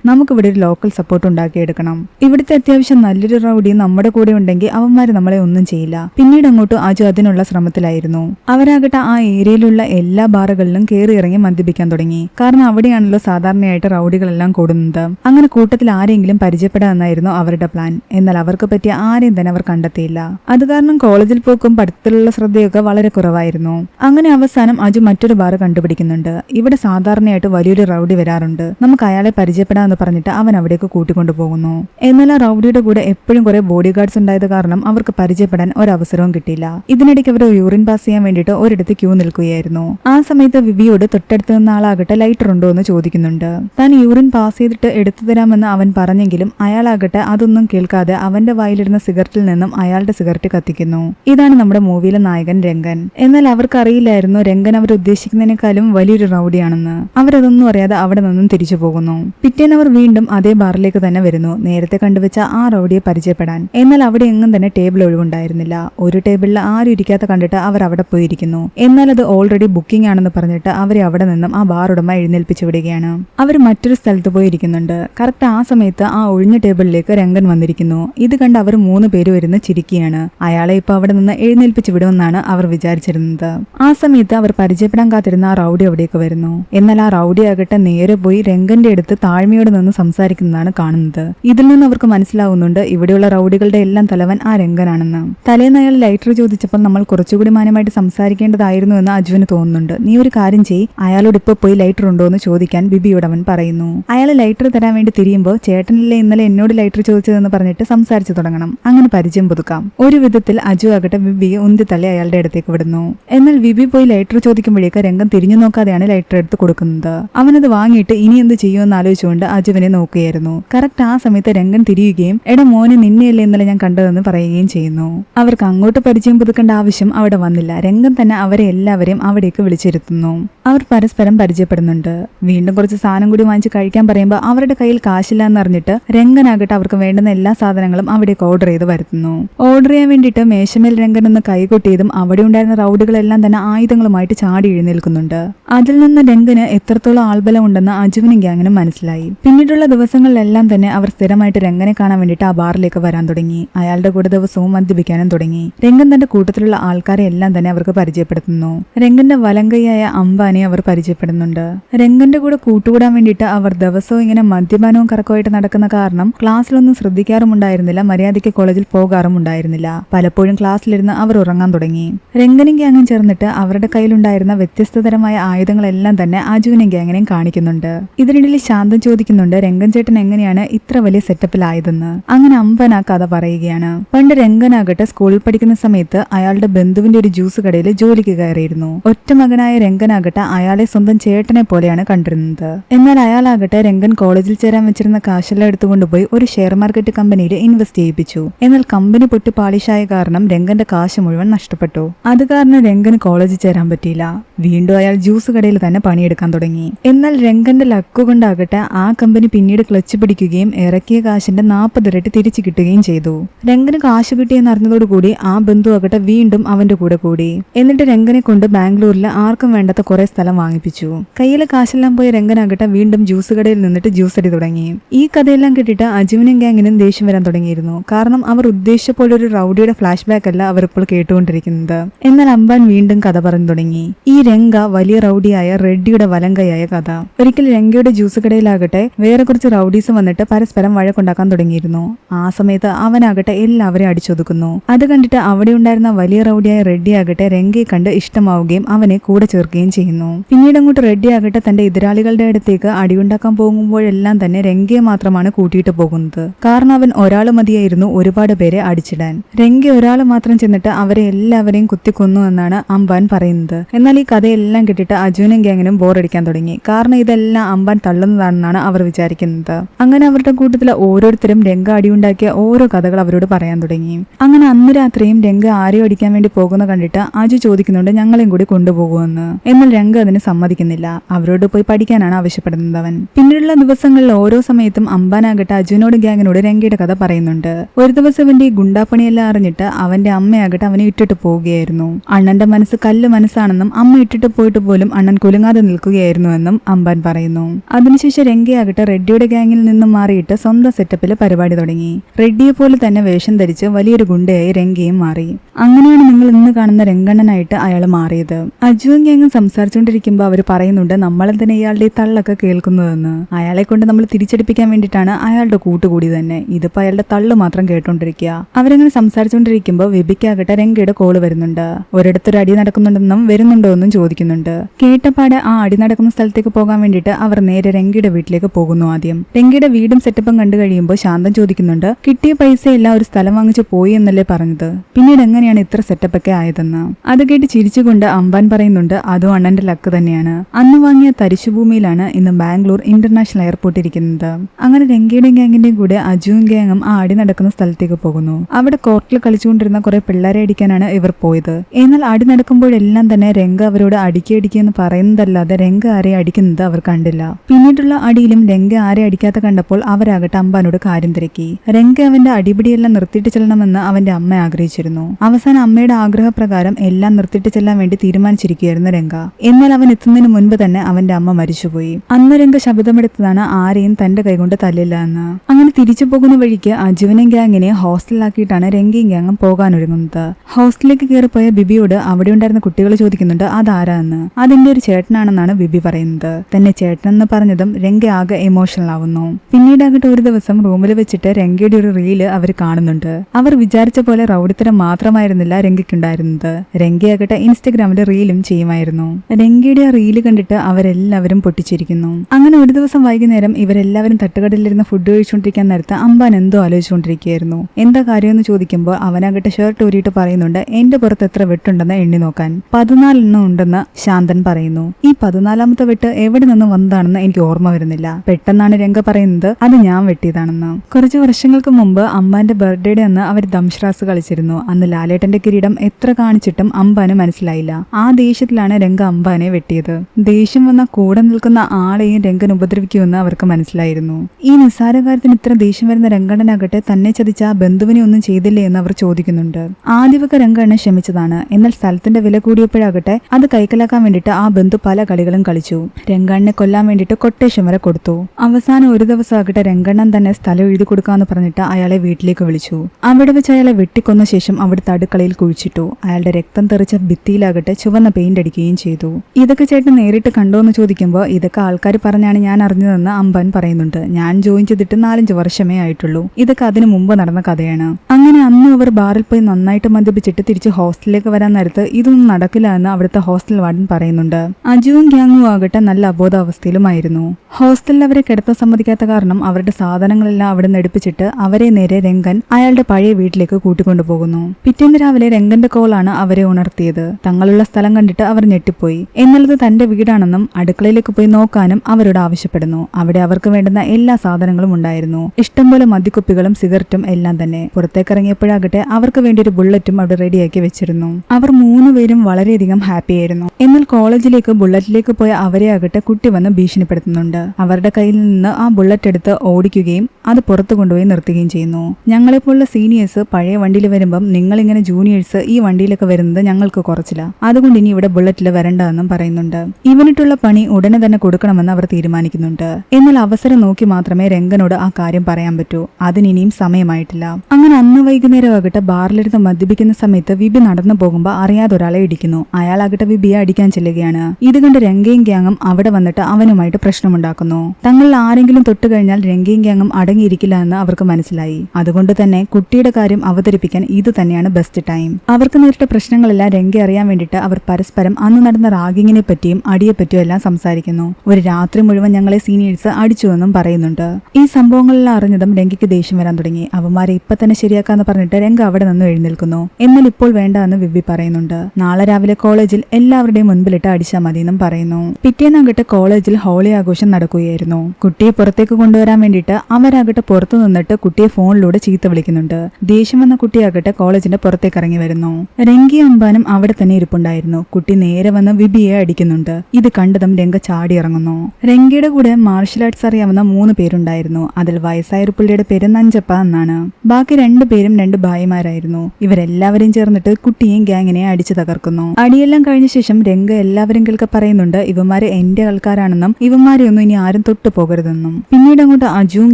നമുക്ക് ഇവിടെ ഒരു ലോക്കൽ സപ്പോർട്ട് ഉണ്ടാക്കിയെടുക്കണം. ഇവിടുത്തെ അത്യാവശ്യം നല്ലൊരു റൗഡി നമ്മുടെ കൂടെ ഉണ്ടെങ്കിൽ അവന്മാർ നമ്മളെ ഒന്നും ചെയ്യില്ല. പിന്നീട് അങ്ങോട്ട് അജു അതിനുള്ള ശ്രമത്തിലായിരുന്നു. അവരാകട്ടെ ആ ഏരിയയിലുള്ള എല്ലാ ബാറുകളിലും കയറി ഇറങ്ങി മദ്യപിക്കാൻ തുടങ്ങി. കാരണം അവിടെയാണല്ലോ സാധാരണയായിട്ട് റൗഡികളെല്ലാം കൂടുന്നത്. അങ്ങനെ കൂട്ടത്തിൽ ആരെങ്കിലും പരിചയപ്പെടാമെന്നായിരുന്നു അവരുടെ പ്ലാൻ എന്നാൽ അവർക്ക് പറ്റിയ ആരെയും തന്നെ അവർ കണ്ടെത്തിയില്ല. അത് കാരണം കോളേജിൽ പോക്കും പഠിത്തത്തിലുള്ള ശ്രദ്ധയൊക്കെ വളരെ കുറവായിരുന്നു. അങ്ങനെ അവസാനം അജു മറ്റൊരു ബാർ കണ്ടുപിടിക്കുന്നുണ്ട്. ഇവിടെ സാധാരണയായിട്ട് വലിയൊരു റൗഡി വരാറുണ്ട്. നമുക്ക് അയാളെ പരിചയപ്പെടാമെന്ന് പറഞ്ഞിട്ട് അവൻ അവിടേക്ക് കൂട്ടിക്കൊണ്ടു പോകുന്നു. എന്നാൽ ആ റൗഡിയുടെ കൂടെ എപ്പോഴും കുറെ ബോഡി ഗാർഡ്സ് ഉണ്ടായത് കാരണം അവർക്ക് പരിചയപ്പെടാൻ ഒരവസരവും കിട്ടിയില്ല. ഇതിനിടയ്ക്ക് അവർ യൂറിൻ പാസ് ചെയ്യാൻ വേണ്ടിയിട്ട് ഒരിടത്ത് ക്യൂ നിൽക്കുകയായിരുന്നു. ആ സമയത്ത് വിവിയോട് തൊട്ടടുത്ത് നിന്ന ആളാകട്ടെ ലൈറ്റർ ഉണ്ടോ എന്ന് ചോദിക്കുന്നുണ്ട്. താൻ യൂറിൻ പാസ് ചെയ്തിട്ട് എടുത്തു തരാമെന്ന് അവൻ പറഞ്ഞെങ്കിലും അയാളാകട്ടെ അതൊന്നും കേൾക്കാതെ അവന്റെ വായിലിടുന്ന സിഗരറ്റിൽ നിന്നും അയാളുടെ സിഗരറ്റ് കത്തിക്കുന്നു. ഇതാണ് നമ്മുടെ മൂവിയിലെ നായകൻ രംഗൻ. എന്നാൽ അവർക്കറിയില്ലായിരുന്നു രംഗൻ അവർ ഉദ്ദേശിക്കുന്നതിനേക്കാളും വലിയൊരു റൗഡിയാണെന്ന്. അവരതൊന്നും അറിയാതെ അവിടെ നിന്നും തിരിച്ചു പോകുന്നു. പിറ്റേന്ന് അവർ വീണ്ടും അതേ ബാറിലേക്ക് തന്നെ വരുന്നു. നേരത്തെ കണ്ടുവച്ച ആ റൗഡിയെ പരിചയപ്പെടാൻ. എന്നാൽ അവിടെ എങ്ങും തന്നെ ടേബിൾ ഒഴിവുണ്ടായിരുന്നില്ല. ഒരു ടേബിളിൽ ആരും ഇരിക്കാത്ത കണ്ടിട്ട് അവർ അവിടെ പോയിരിക്കുന്നു എന്നാൽ അത് ഓൾറെഡി ബുക്കിംഗ് ആണെന്ന് പറഞ്ഞിട്ട് അവരെ അവിടെ നിന്നും ആ ബാർ ഉടമ എഴുന്നേൽപ്പിച്ചു വിടുകയാണ്. അവർ മറ്റൊരു സ്ഥലത്ത് പോയി ഇരിക്കുന്നുണ്ട് കറക്റ്റ് ആ സമയത്ത് ആ ഒഴിഞ്ഞ ടേബിളിലേക്ക് രംഗൻ വന്നിരിക്കുന്നു. ഇത് കണ്ട് അവർ മൂന്ന് പേര് വരുന്ന ചിരിക്കുകയാണ്. അയാളെ ഇപ്പൊ അവിടെ നിന്ന് എഴുന്നേൽപ്പിച്ചു വിടുമെന്നാണ് അവർ വിചാരിച്ചിരുന്നത്. ആ സമയത്ത് അവർ പരിചയപ്പെടാൻ കാത്തിരുന്ന ആ റൗഡി അവിടേക്ക് വരുന്നു. എന്നാൽ ആ റൗഡി ആകട്ടെ നേരെ പോയി രംഗന്റെ അടുത്ത് താഴ്മയോടെ നിന്ന് സംസാരിക്കുന്നതാണ് കാണുന്നത്. ഇതിൽ നിന്ന് അവർക്ക് മനസ്സിലാവുന്നുണ്ട് ഇവിടെയുള്ള റൗഡികളുടെ എല്ലാം തലവൻ ആ രംഗനാണെന്ന്. തലേന്ന് അയാൾ ലൈറ്റർ ചോദിച്ചപ്പോൾ നമ്മൾ കുറച്ചുകൂടി മാന്യമായിട്ട് സംസാരിക്കേണ്ടതായിരുന്നു എന്ന് അജുവിന് തോന്നുന്നുണ്ട്. നീ ഒരു കാര്യം ചെയ്. അയാളോട് ഇപ്പൊ പോയി ലൈറ്റർ ഉണ്ടോ എന്ന് ചോദിക്കാൻ ബിബിയോട് അവൻ പറയുന്നു. അയാൾ ലൈറ്റർ തരാൻ വേണ്ടി തിരിയുമ്പോൾ ചേട്ടനല്ലേ ഇന്നലെ എന്നോട് ലൈറ്റർ ചോദിച്ചതെന്ന് പറഞ്ഞിട്ട് സംസാരിച്ചു തുടങ്ങണം. അങ്ങനെ പരിചയം പുതുക്കാം. ഒരു വിധത്തിൽ അജു ആകട്ടെ വിബിയെ ഉന്തിത്തള്ളി അയാളുടെ അടുത്തേക്ക് വിടുന്നു. എന്നാൽ ബിബി പോയി ലൈറ്റർ ചോദിക്കുമ്പോഴേക്ക് രംഗം തിരിഞ്ഞു നോക്കാതെയാണ് ലൈറ്റർ എടുത്ത് കൊടുക്കുന്നത്. അവനത് വാങ്ങിയിട്ട് ഇനി എന്ത് ചെയ്യുമെന്ന് ആലോചിച്ചുകൊണ്ട് അജുവിനെ നോക്കുകയായിരുന്നു. കറക്റ്റ് ആ സമയത്ത് രംഗൻ തിരിയുകയും എടാ മോനെ നിന്നെയല്ലേ ഇന്നലെ ഞാൻ കണ്ടതെന്ന് പറയുകയും ചെയ്യുന്നു. അവർക്ക് അങ്ങോട്ട് പരിചയം പുതുക്കേണ്ട ആവശ്യം അവിടെ വന്നില്ല. രംഗൻ രംഗം തന്നെ അവരെ എല്ലാവരെയും അവിടേക്ക് വിളിച്ചിരുത്തുന്നു. അവർ പരസ്പരം പരിചയപ്പെടുന്നുണ്ട്. വീണ്ടും കുറച്ച് സാധനം കൂടി വാങ്ങിച്ച് കഴിക്കാൻ പറയുമ്പോൾ അവരുടെ കയ്യിൽ കാശില്ല എന്നറിഞ്ഞിട്ട് രംഗനാകട്ടെ അവർക്ക് വേണ്ടുന്ന എല്ലാ സാധനങ്ങളും അവിടേക്ക് ഓർഡർ ചെയ്ത് വരുത്തുന്നു. ഓർഡർ ചെയ്യാൻ വേണ്ടിയിട്ട് മേശമേൽ രംഗൻ ഒന്ന് കൈകൊട്ടിയതും അവിടെ ഉണ്ടായിരുന്ന റൗഡുകളെല്ലാം തന്നെ ആയുധങ്ങളുമായിട്ട് ചാടി എഴുന്നേൽക്കുന്നുണ്ട്. അതിൽ നിന്ന് രംഗന് എത്രത്തോളം ആൾബലം ഉണ്ടെന്ന് അജുവിനും ഗ്യാങ്ങിനും മനസ്സിലായി. പിന്നീടുള്ള ദിവസങ്ങളിലെല്ലാം തന്നെ അവർ സ്ഥിരമായിട്ട് രംഗനെ കാണാൻ വേണ്ടിയിട്ട് ആ ബാറിലേക്ക് വരാൻ തുടങ്ങി. അയാളുടെ കൂടെ ദിവസവും മദ്യപിക്കാനും തുടങ്ങി. രംഗൻ തന്റെ കൂട്ടത്തിലുള്ള ആൾക്കാരെ എല്ലാം തന്നെ അവർക്ക് പരിചയപ്പെടുത്തുന്നു. രംഗന്റെ വലങ്കയായ അംബാനെ അവർ പരിചയപ്പെടുന്നുണ്ട്. രംഗന്റെ കൂടെ കൂട്ടുകൂടാൻ വേണ്ടിയിട്ട് അവർ ദിവസവും ഇങ്ങനെ മദ്യപാനവും കറക്കമായിട്ട് നടക്കുന്ന കാരണം ക്ലാസ്സിലൊന്നും ശ്രദ്ധിക്കാറുമുണ്ടായിരുന്നില്ല മര്യാദയ്ക്ക് കോളേജിൽ പോകാറുമുണ്ടായിരുന്നില്ല. പലപ്പോഴും ക്ലാസ്സിലിരുന്ന് അവർ ഉറങ്ങാൻ തുടങ്ങി. രംഗനും ഗ്യാങ്ങും ചേർന്നിട്ട് അവരുടെ കയ്യിലുണ്ടായിരുന്ന വ്യത്യസ്തതരമായ ആയുധങ്ങളെല്ലാം തന്നെ അജുവിനും ഗ്യാങ്ങിനെയും കാണിക്കുന്നുണ്ട്. ഇതിനിടയിൽ ശാന്തം ചോദിക്കുന്നുണ്ട് രംഗൻ ചേട്ടൻ എങ്ങനെയാണ് ഇത്ര വലിയ സെറ്റപ്പിലായതെന്ന്? അങ്ങനെ അമ്പൻ ആ കഥ പറയുകയാണ്. പണ്ട് രംഗനാകട്ടെ സ്കൂളിൽ പഠിക്കുന്ന സമയത്ത് അയാളുടെ ബന്ധുവിന്റെ ഒരു ജ്യൂസ് കടയിൽ ജോലിക്ക് കയറിയിരുന്നു. ഒറ്റ മകനായ രംഗനാകട്ടെ അയാളെ സ്വന്തം ചേട്ടനെ പോലെയാണ് കണ്ടിരുന്നത്. എന്നാൽ അയാളാകട്ടെ രംഗൻ കോളേജിൽ ചേരാൻ വെച്ചിരുന്ന കാശെല്ലാം എടുത്തുകൊണ്ടുപോയി ഒരു ഷെയർ മാർക്കറ്റ് കമ്പനിയിൽ ഇൻവെസ്റ്റ് ചെയ്യിപ്പിച്ചു. എന്നാൽ കമ്പനി പൊട്ടി പാളിഷായ കാരണം രംഗന്റെ കാശ് മുഴുവൻ നഷ്ടപ്പെട്ടു. അത് കാരണം രംഗന് കോളേജിൽ ചേരാൻ പറ്റിയില്ല. വീണ്ടും അയാൾ ജ്യൂസ് കടയിൽ തന്നെ പണിയെടുക്കാൻ തുടങ്ങി. എന്നാൽ രംഗന്റെ ലക്ക് കൊണ്ടാകട്ടെ ആ കമ്പനി പിന്നീട് ക്ലച്ച് പിടിക്കുകയും ഇറക്കിയ കാശിന്റെ നാൽപ്പത് ഇരട്ടി തിരിച്ചു കിട്ടുകയും ചെയ്തു. രംഗന് കാശ് കിട്ടിയെന്ന് അറിഞ്ഞതോടുകൂടി ആ ബന്ധു ആകട്ടെ വീണ്ടും അവന്റെ കൂടെ കൂടി. എന്നിട്ട് രംഗനെ കൊണ്ട് ബാംഗ്ലൂരിൽ ആർക്കും വേണ്ടാത്ത കുറെ സ്ഥലം വാങ്ങിപ്പിച്ചു. കയ്യിലെ കാശെല്ലാം പോയി രംഗനാകട്ടെ വീണ്ടും ജ്യൂസ് കടയിൽ നിന്നിട്ട് ജ്യൂസ് അടി തുടങ്ങി. ഈ കഥയെല്ലാം കേട്ടിട്ട് അജുവിനും ഗ്യാങ്ങിനും ദേഷ്യം വരാൻ തുടങ്ങിയിരുന്നു. കാരണം അവർ ഉദ്ദേശിച്ച പോലെ ഒരു റൌഡിയുടെ ഫ്ലാഷ് ബാക്ക് അല്ല അവർ ഇപ്പോൾ കേട്ടുകൊണ്ടിരിക്കുന്നത്. എന്നാൽ അമ്പാൻ വീണ്ടും കഥ പറഞ്ഞു തുടങ്ങി. ഈ രംഗ വലിയ റൌഡിയായ റെഡ്ഡിയുടെ വലങ്കയായ കഥ. ഒരിക്കൽ രംഗയുടെ ജ്യൂസ് കടയിലാകട്ടെ വേറെ കുറച്ച് റൌഡീസ് വന്നിട്ട് പരസ്പരം വഴക്കുണ്ടാക്കാൻ തുടങ്ങിയിരുന്നു. ആ സമയത്ത് അവനാകട്ടെ എല്ലാവരെയും അടിച്ചൊതുക്കുന്നു. അത് കണ്ടിട്ട് അവിടെ ഉണ്ടായിരുന്ന വലിയ റൌഡിയായ റെഡ്ഡി ആകട്ടെ രംഗയെ കണ്ട് ഇഷ്ടമാവുകയും അവനെ കൂടെ ചേർക്കുകയും ചെയ്യുന്നു. പിന്നീട് അങ്ങോട്ട് റെഡ്ഡി ആകട്ടെ തന്റെ എതിരാളികളുടെ അടുത്തേക്ക് അടിയുണ്ടാക്കാൻ പോകുമ്പോഴെല്ലാം തന്നെ രംഗയെ മാത്രമാണ് കൂട്ടിയിട്ട് പോകുന്നത്. കാരണം അവൻ ഒരാൾ മതിയായിരുന്നു ഒരുപാട് പേരെ അടിച്ചിടാൻ. രംഗ ഒരാൾ മാത്രം ചെന്നിട്ട് അവരെ എല്ലാവരെയും കുത്തിക്കൊന്നു എന്നാണ് അമ്പാൻ പറയുന്നത്. എന്നാൽ ഈ കഥയെല്ലാം കേട്ടിട്ട് അജുനും ഗ്യാങ്ങിനും ബോറടിക്കാൻ തുടങ്ങി. കാരണം ഇതെല്ലാം അമ്പാൻ തള്ളുന്നതാണെന്നാണ് അവർ വിചാരിക്കുന്നത്. അങ്ങനെ അവരുടെ കൂട്ടത്തിലെ ഓരോരുത്തരും രംഗ അടിയുണ്ടാക്കിയ ഓരോ കഥകൾ അവരോട് പറയാൻ തുടങ്ങി. അങ്ങനെ അന്ന് രാത്രിയും രംഗ ആരെയും അടിക്കാൻ വേണ്ടി പോകുന്ന കണ്ടിട്ട് അജു ചോദിക്കുന്നുണ്ട് ഞങ്ങളെയും കൂടി കൊണ്ടുപോകുമെന്ന്. എന്നാൽ രംഗ അതിന് സമ്മതിക്കുന്നില്ല. അവരോട് പോയി പഠിക്കാനാണ് ആവശ്യപ്പെടുന്നത് അവൻ പിന്നീടുള്ള ദിവസങ്ങളിൽ ഓരോ സമയത്തും അമ്പാനാകട്ടെ അജുവിനോട് ഗ്യാങ്ങിനോട് രംഗയുടെ കഥ പറയുന്നുണ്ട്. ഒരു ദിവസം ഇവന്റെ ഈ ഗുണ്ടാപ്പണിയെല്ലാം അറിഞ്ഞിട്ട് അവന്റെ അമ്മയാകട്ടെ അവനെ ഇട്ടിട്ട് പോവുകയായിരുന്നു. അണ്ണന്റെ മനസ്സ് കല്ല് മനസ്സാണെന്നും അമ്മ ഇട്ടിട്ട് പോയിട്ട് പോലും അണ്ണൻ കുലുങ്ങാതെ നിൽക്കുകയായിരുന്നു എന്നും അമ്പാൻ പറയുന്നു. അതിനുശേഷം രംഗയാകട്ടെ റെഡ്ഡിയുടെ ഗ്യാങ്ങിൽ നിന്നും മാറിയിട്ട് സ്വന്തം സെറ്റപ്പിൽ പരിപാടി തുടങ്ങി. റെഡ്ഡിയെ പോലെ തന്നെ വേഷം ധരിച്ച് വലിയൊരു ഗുണ്ടയായി രംഗയും മാറി. അങ്ങനെയാണ് നിങ്ങൾ ഇന്ന് കാണുന്ന രംഗണ്ണനായിട്ട് അയാൾ മാറിയത്. അജുവും ഗ്യാങ്ങും സംസാരിച്ചുകൊണ്ടിരിക്കുമ്പോൾ അവർ പറയുന്നുണ്ട് നമ്മളെ തന്നെ ഇയാളുടെ തള്ളൊക്കെ കേൾക്കുന്നതെന്ന്? അയാളെ കൊണ്ട് നമ്മൾ തിരിച്ചടിപ്പിക്കാൻ വേണ്ടിയിട്ടാണ് അയാളുടെ കൂട്ടുകൂടി തന്നെ. ഇതിപ്പോ അയാളുടെ തള്ളു മാത്രം കേട്ടോണ്ടിരിക്കുക അവരങ്ങനെ സംസാരിച്ചുകൊണ്ടിരിക്കുമ്പോൾ വിബിക്കാകട്ടെ രംഗയുടെ കോൾ വരുന്നുണ്ട്. ഒരിടത്തൊരു അടി നടക്കുന്നുണ്ടെന്നും വരുന്നുണ്ടോ എന്നും ചോദിക്കുന്നുണ്ട്. കേട്ടപ്പാട് ആ അടി നടക്കുന്ന സ്ഥലത്തേക്ക് പോകാൻ വേണ്ടിയിട്ട് അവർ നേരെ രംഗയുടെ വീട്ടിലേക്ക് പോകുന്നു ആദ്യം. രംഗയുടെ വീടും സെറ്റപ്പും കണ്ടു കഴിയുമ്പോൾ ശാന്തം ചോദിക്കുന്നുണ്ട് കിട്ടിയ പൈസയെല്ലാം ഒരു സ്ഥലം വാങ്ങിച്ചു പോയി എന്നല്ലേ പറഞ്ഞത്? പിന്നീട് എങ്ങനെയാണ് ഇത്ര സെറ്റപ്പ് ഒക്കെ ആയതെന്ന്? അത് കേട്ട് ചിരിച്ചുകൊണ്ട് അമ്പാൻ പറയുന്നുണ്ട് അതും അണ്ണന്റെ ലക്ക് തന്നെയാണ്. അന്ന് വാങ്ങിയ തരിശുഭൂമിയിലാണ് ഇന്ന് ബാംഗ്ലൂർ ഇന്റർനാഷണൽ എയർപോർട്ട് ഇരിക്കുന്നത്. അങ്ങനെ രംഗയുടെയും ഗ്യാങ്ങിന്റെയും കൂടെ അജുവും ഗ്യാങ്ങും ആ അടി നടക്കുന്ന സ്ഥലത്തേക്ക് പോകുന്നു. അവിടെ കോർട്ടിൽ കളിച്ചുകൊണ്ടിരുന്ന കുറെ പിള്ളേരെ അടിക്കാനാണ് ഇവർ പോയത്. എന്നാൽ അടി നടക്കുമ്പോഴെല്ലാം തന്നെ രംഗ അവരോട് അടിക്കി എന്ന് പറയുന്നതല്ലാതെ രംഗ ആരെ അടിക്കുന്നത് അവർ കണ്ടില്ല. പിന്നീടുള്ള അടിയിലും രംഗ ആരെ അടിക്കാത്ത കണ്ടപ്പോൾ അവരാകട്ടെ അമ്പാനോട് കാര്യം തിരക്കി. രംഗ അവന്റെ അടിപിടിയെല്ലാം നിർത്തിയിട്ട് ചെല്ലണമെന്ന് അവന്റെ അമ്മ ആഗ്രഹിച്ചിരുന്നു. അവസാനം അമ്മയുടെ ആഗ്രഹപ്രകാരം എല്ലാം നിർത്തിയിട്ട് ചെല്ലാൻ വേണ്ടി തീരുമാനിച്ചിരിക്കുകയായിരുന്നു രംഗ. എന്നാൽ അവൻ എത്തുന്നതിന് മുൻപ് തന്നെ അവന്റെ അമ്മ മരിച്ചുപോയി. അന്ന് രംഗ ശബ്ദമെടുത്തതാണ് ആരെയും തന്റെ കൈകൊണ്ട് തല്ലില്ല എന്ന്. അങ്ങനെ തിരിച്ചു പോകുന്ന വഴിക്ക് അജുവനും ഗ്യാങ്ങിനെ ഹോസ്റ്റലിലാക്കിയിട്ടാണ് രംഗയും ഗ്യാങ്ങും പോകാനൊരുങ്ങുന്നത്. ഹോസ്റ്റലിലേക്ക് കയറിപ്പോയ ബിബിയോട് അവിടെ ഉണ്ടായിരുന്ന കുട്ടികൾ ചോദിക്കുന്നുണ്ട് അതാരാ എന്ന് അതിന്റെ ഒരു ചേട്ടനാണെന്നാണ് ബിബി പറയുന്നത്. തന്നെ ചേട്ടൻ എന്ന് പറഞ്ഞതും രംഗ ആകെ എമോഷണൽ ആവുന്നു. പിന്നീടാകട്ടെ ഒരു ദിവസം റൂമിൽ വെച്ചിട്ട് രംഗയുടെ ഒരു റീൽ അവർ കാണുന്നുണ്ട്. അവർ വിചാരിച്ച പോലെ റൗഡിത്തരം മാത്രമായിരുന്നില്ല രംഗയ്ക്കുണ്ടായിരുന്നത്. രംഗയാകട്ടെ ഇൻസ്റ്റഗ്രാമിൽ റീലും ചെയ്യുമായിരുന്നു. രംഗയുടെ ആ റീൽ കണ്ടിട്ട് അവരെല്ലാവരും പൊട്ടിച്ചിരിക്കുന്നു. അങ്ങനെ ഒരു ദിവസം വൈകുന്നേരം ഇവരെല്ലാവരും തട്ടുകടലിലിരുന്ന് ഫുഡ് കഴിച്ചുകൊണ്ടിരിക്കാൻ നേരത്ത് അമ്പാൻ എന്തോ ആലോചിച്ചുകൊണ്ടിരിക്കുകയായിരുന്നു. എന്താ കാര്യമെന്ന് ചോദിക്കുമ്പോൾ അവനാകട്ടെ ഷർട്ട് ഊരിയിട്ട് പറയുന്നുണ്ട് എന്റെ പുറത്ത് എത്ര വെട്ടുണ്ടെന്ന് എണ്ണി നോക്കാൻ. പതിനാലെണ്ണം ഉണ്ടെന്ന് ശാന്തൻ പറയുന്നു. ഈ പതിനാലാമത്തെ വെട്ട് എവിടെ നിന്ന് വന്നതാണെന്ന് എനിക്ക് ഓർമ്മ വരുന്നില്ല. പെട്ടെന്നാണ് രംഗ പറയുന്നത് അത് ഞാൻ വെട്ടിയതാണെന്ന്. കുറച്ച് വർഷങ്ങൾക്ക് മുമ്പ് അമ്പാന്റെ ബർത്ത്ഡേയുടെ അന്ന് അവർ ദംശ്രാസ് കളിച്ചിരുന്നു. അന്ന് ലാലേട്ടന്റെ കിരീടം എത്ര കാണിച്ചിട്ടും അമ്പാന് മനസ്സിലായില്ല. ആ ദേഷ്യത്തിലാണ് രംഗ അമ്പാനെ വെട്ടിയത്. ദേഷ്യം വന്ന കൂടെ നിൽക്കുന്ന ആളെയും രംഗൻ ഉപദ്രവിക്കുമെന്ന് അവർക്ക് മനസ്സിലായിരുന്നു. ഈ നിസ്സാരകാര്യത്തിന് ഇത്ര ദേഷ്യം വരുന്ന രംഗണ്ണനാകട്ടെ തന്നെ ചതിച്ച ആ ബന്ധുവിനെ ഒന്നും ചെയ്തില്ലേ എന്ന് അവർ ചോദിക്കുന്നുണ്ട്. ആദ്യമൊക്കെ രംഗണ്ണനെ ക്ഷമിച്ചതാണ്. എന്നാൽ സ്ഥലത്തിന്റെ വില കൂടിയപ്പോഴാകട്ടെ അത് കൈക്കലാക്കാൻ വേണ്ടിയിട്ട് ആ ബന്ധു പല കളികളും കളിച്ചു. രംഗണ്ണനെ കൊല്ലാൻ വേണ്ടിയിട്ട് കൊട്ടേഷൻ വരെ കൊടുത്തു. അവസാനം ഒരു ദിവസമാകട്ടെ രംഗണ്ണൻ തന്നെ സ്ഥലം എഴുതി കൊടുക്കാന്ന് പറഞ്ഞിട്ട് അയാളെ വീട്ടിലേക്ക് വിളിച്ചു. അവിടെ വെച്ച് അയാളെ വെട്ടിക്കൊന്ന ശേഷം അവിടുത്തെ അടുക്കളയിൽ കുഴിച്ചിട്ടു. അയാളുടെ രക്തം തെറിച്ച ഭിത്തിയിലാകട്ടെ ചുവന്ന പെയിന്റ് അടിക്കുകയും ചെയ്തു. ഇതൊക്കെ ചേട്ടൻ നേരിട്ട് കണ്ടോ എന്ന് ചോദിക്കുമ്പോൾ ഇതൊക്കെ ആൾക്കാർ പറഞ്ഞാണ് ഞാൻ അറിഞ്ഞതെന്ന് അമ്പൻ പറയുന്നുണ്ട്. ഞാൻ ജോയിൻ ചെയ്തിട്ട് നാലഞ്ച് വർഷമേ ആയിട്ടുള്ളൂ. ഇതൊക്കെ അതിനു മുമ്പ് നടന്ന കഥയാണ്. അങ്ങനെ അന്ന് അവർ ബാറിൽ പോയി നന്നായിട്ട് മദ്യപിച്ചിട്ട് തിരിച്ച് ഹോസ്റ്റലിലേക്ക് വരാൻ നേരത്ത് ഇതൊന്നും നടക്കില്ല എന്ന് അവിടുത്തെ ഹോസ്റ്റൽ വാർഡൻ പറയുന്നുണ്ട്. അജുവും ഗ്യാങ്ങും ആകട്ടെ നല്ല അബോധാവസ്ഥയിലുമായിരുന്നു. ഹോസ്റ്റലിൽ അവരെ കിടത്താൻ സമ്മതിക്കാത്ത കാരണം അവരുടെ സാധനങ്ങളെല്ലാം അവിടെ നിന്ന് എടുപ്പിച്ചിട്ട് അവരെ നേരെ രംഗൻ അയാളുടെ പഴയ വീട്ടിലേക്ക് കൂട്ടിക്കൊണ്ടുപോകുന്നു. പിറ്റേന്ന് രാവിലെ രംഗന്റെ കോളാണ് അവരെ ഉണർത്തിയത്. തങ്ങളുള്ള സ്ഥലം കണ്ടിട്ട് അവർ ഞെട്ടിപ്പോയി. എന്നുള്ളത് തന്റെ വീടാണെന്നും അടുക്കളയിലേക്ക് പോയി നോക്കാനും അവരോട് ആവശ്യപ്പെടുന്നു. അവിടെ അവർക്ക് വേണ്ടുന്ന എല്ലാ സാധനങ്ങളും ഉണ്ടായിരുന്നു. ഇഷ്ടംപോലെ മദ്യക്കുപ്പികളും സിഗരറ്റും എല്ലാം തന്നെ. പുറത്തേക്ക് ഇറങ്ങിയപ്പോഴാകട്ടെ അവർക്ക് വേണ്ടി ഒരു ബുള്ളറ്റും അവിടെ റെഡിയാക്കി വെച്ചിരുന്നു. അവർ മൂന്നുപേരും വളരെയധികം ഹാപ്പി ആയിരുന്നു. എന്നാൽ കോളേജിലേക്ക് ബുള്ളറ്റിലേക്ക് പോയ അവരെ ആകട്ടെ കുട്ടി വന്ന് ഭീഷണിപ്പെടുത്തുന്നുണ്ട്. അവരുടെ കയ്യിൽ നിന്ന് ആ ബുള്ളറ്റ് എടുത്ത് ഓടിക്കുകയും അത് പുറത്തു കൊണ്ടുപോയി നിർത്തുകയും ചെയ്യുന്നു. ഞങ്ങളെപ്പോലുള്ള സീനിയേഴ്സ് പഴയ വണ്ടിയിൽ വരുമ്പം നിങ്ങളിങ്ങനെ ജൂനിയേഴ്സ് ഈ വണ്ടിയിലൊക്കെ വരുന്നത് ഞങ്ങൾക്ക് കുറച്ചില്ല. അതുകൊണ്ട് ഇനി ഇവിടെ ബുള്ളറ്റിൽ വരണ്ട വരണ്ടെന്നും പറയുന്നുണ്ട്. ഇവനിട്ടുള്ള പണി ഉടനെ തന്നെ കൊടുക്കണമെന്ന് അവർ തീരുമാനിക്കുന്നുണ്ട്. എന്നാൽ അവസരം നോക്കി മാത്രമേ രംഗനോട് ആ കാര്യം പറയാൻ പറ്റൂ. അതിനിയും സമയമായിട്ടില്ല. അങ്ങനെ അന്ന് വൈകുന്നേരം ആകട്ടെ ബാറിലിരുന്ന് മദ്യപിക്കുന്ന സമയത്ത് വിബി നടന്നു പോകുമ്പോൾ അറിയാതെ ഒരാളെ ഇടിക്കുന്നു. അയാളാകട്ടെ വിബിയെ അടിക്കാൻ ചെല്ലുകയാണ്. ഇത് കണ്ട് രംഗയും ഗ്യാങ്ങും അവിടെ വന്നിട്ട് അവനുമായിട്ട് പ്രശ്നമുണ്ടാക്കുന്നു. തങ്ങളിൽ ആരെങ്കിലും തൊട്ടു കഴിഞ്ഞാൽ രംഗയും ഗ്യാങ്ങും അടങ്ങിയിരിക്കില്ല എന്ന് അവർക്ക് മനസ്സിലായി. അതുകൊണ്ട് തന്നെ കുട്ടിയുടെ കാര്യം അവതരിപ്പിക്കാൻ ഇത് തന്നെയാണ് ബെസ്റ്റ് ടൈം. അവർക്ക് നേരിട്ട് പ്രശ്നങ്ങളെല്ലാം രംഗ അറിയാൻ വേണ്ടിയിട്ട് അവർ പരസ്പരം അന്ന് നടന്ന റാഗിങ്ങിനെ പറ്റിയും അടിയെ പറ്റിയും എല്ലാം സംസാരിക്കുന്നു. ഒരു രാത്രി മുഴുവൻ ഞങ്ങളെ സീനിയേഴ്സ് അടിച്ചുവെന്നും പറയുന്നുണ്ട്. ഈ സംഭവങ്ങളെല്ലാം അറിഞ്ഞതും രംഗയ്ക്ക് ദേഷ്യം വരാൻ തുടങ്ങി. അവന്മാരെ ഇപ്പൊ തന്നെ ശരിയാക്കാന്ന് പറഞ്ഞിട്ട് രംഗ അവിടെ നിന്ന് എഴുന്നേൽക്കുന്നു. എന്നാൽ ഇപ്പോൾ വേണ്ട എന്ന് വിവി പറയുന്നുണ്ട്. നാളെ രാവിലെ കോളേജിൽ എല്ലാവരുടെയും മുൻപിലിട്ട് അടിച്ചാൽ മതി എന്നും പറയുന്നു. പിറ്റേന്നാകട്ടെ കോളേജിൽ ഹോളി ആഘോഷം നടക്കുകയായിരുന്നു. കുട്ടിയെ പുറത്തേക്ക് കൊണ്ടുവരാൻ വേണ്ടിയിട്ട് അവരാകട്ടെ പുറത്തു നിന്നിട്ട് കുട്ടിയെ ഫോണിലൂടെ ചീത്ത വിളിക്കുന്നുണ്ട്. ദേഷ്യം വന്ന കുട്ടിയാകട്ടെ കോളേജിന്റെ പുറത്തേക്ക് ഇറങ്ങി വരുന്നു. രംഗി അമ്പാനും അവിടെ തന്നെ ഇരിപ്പുണ്ടായിരുന്നു. കുട്ടി നേരെ വന്ന് വിബിയെ അടിക്കുന്നുണ്ട്. ഇത് കണ്ടതും രംഗ ചാടി ഇറങ്ങുന്നു രംഗയുടെ കൂടെ മാർഷൽ ആർട്സ് അറിയാവുന്ന മൂന്ന് പേരുണ്ടായിരുന്നു. അതിൽ വയസ്സായ ഒരു പുള്ളിയുടെ പേര് നഞ്ചപ്പ എന്നാണ്. ബാക്കി രണ്ടു പേരും രണ്ട് ഭായിമാരായിരുന്നു. ഇവരെല്ലാവരും ചേർന്നിട്ട് കുട്ടിയെയും ഗ്യാങ്ങിനെ അടിച്ചു തകർക്കുന്നു. അടിയെല്ലാം കഴിഞ്ഞ ശേഷം രംഗ എല്ലാവരും കേൾക്കെ പറയുന്നുണ്ട് ഇവന്മാര് എന്റെ ആൾക്കാരാണെന്നും ഇവന്മാരെ ഒന്നും ഇനി ആരും തൊട്ടു പോകരുതെന്നും. പിന്നീട് അങ്ങോട്ട് അജുവും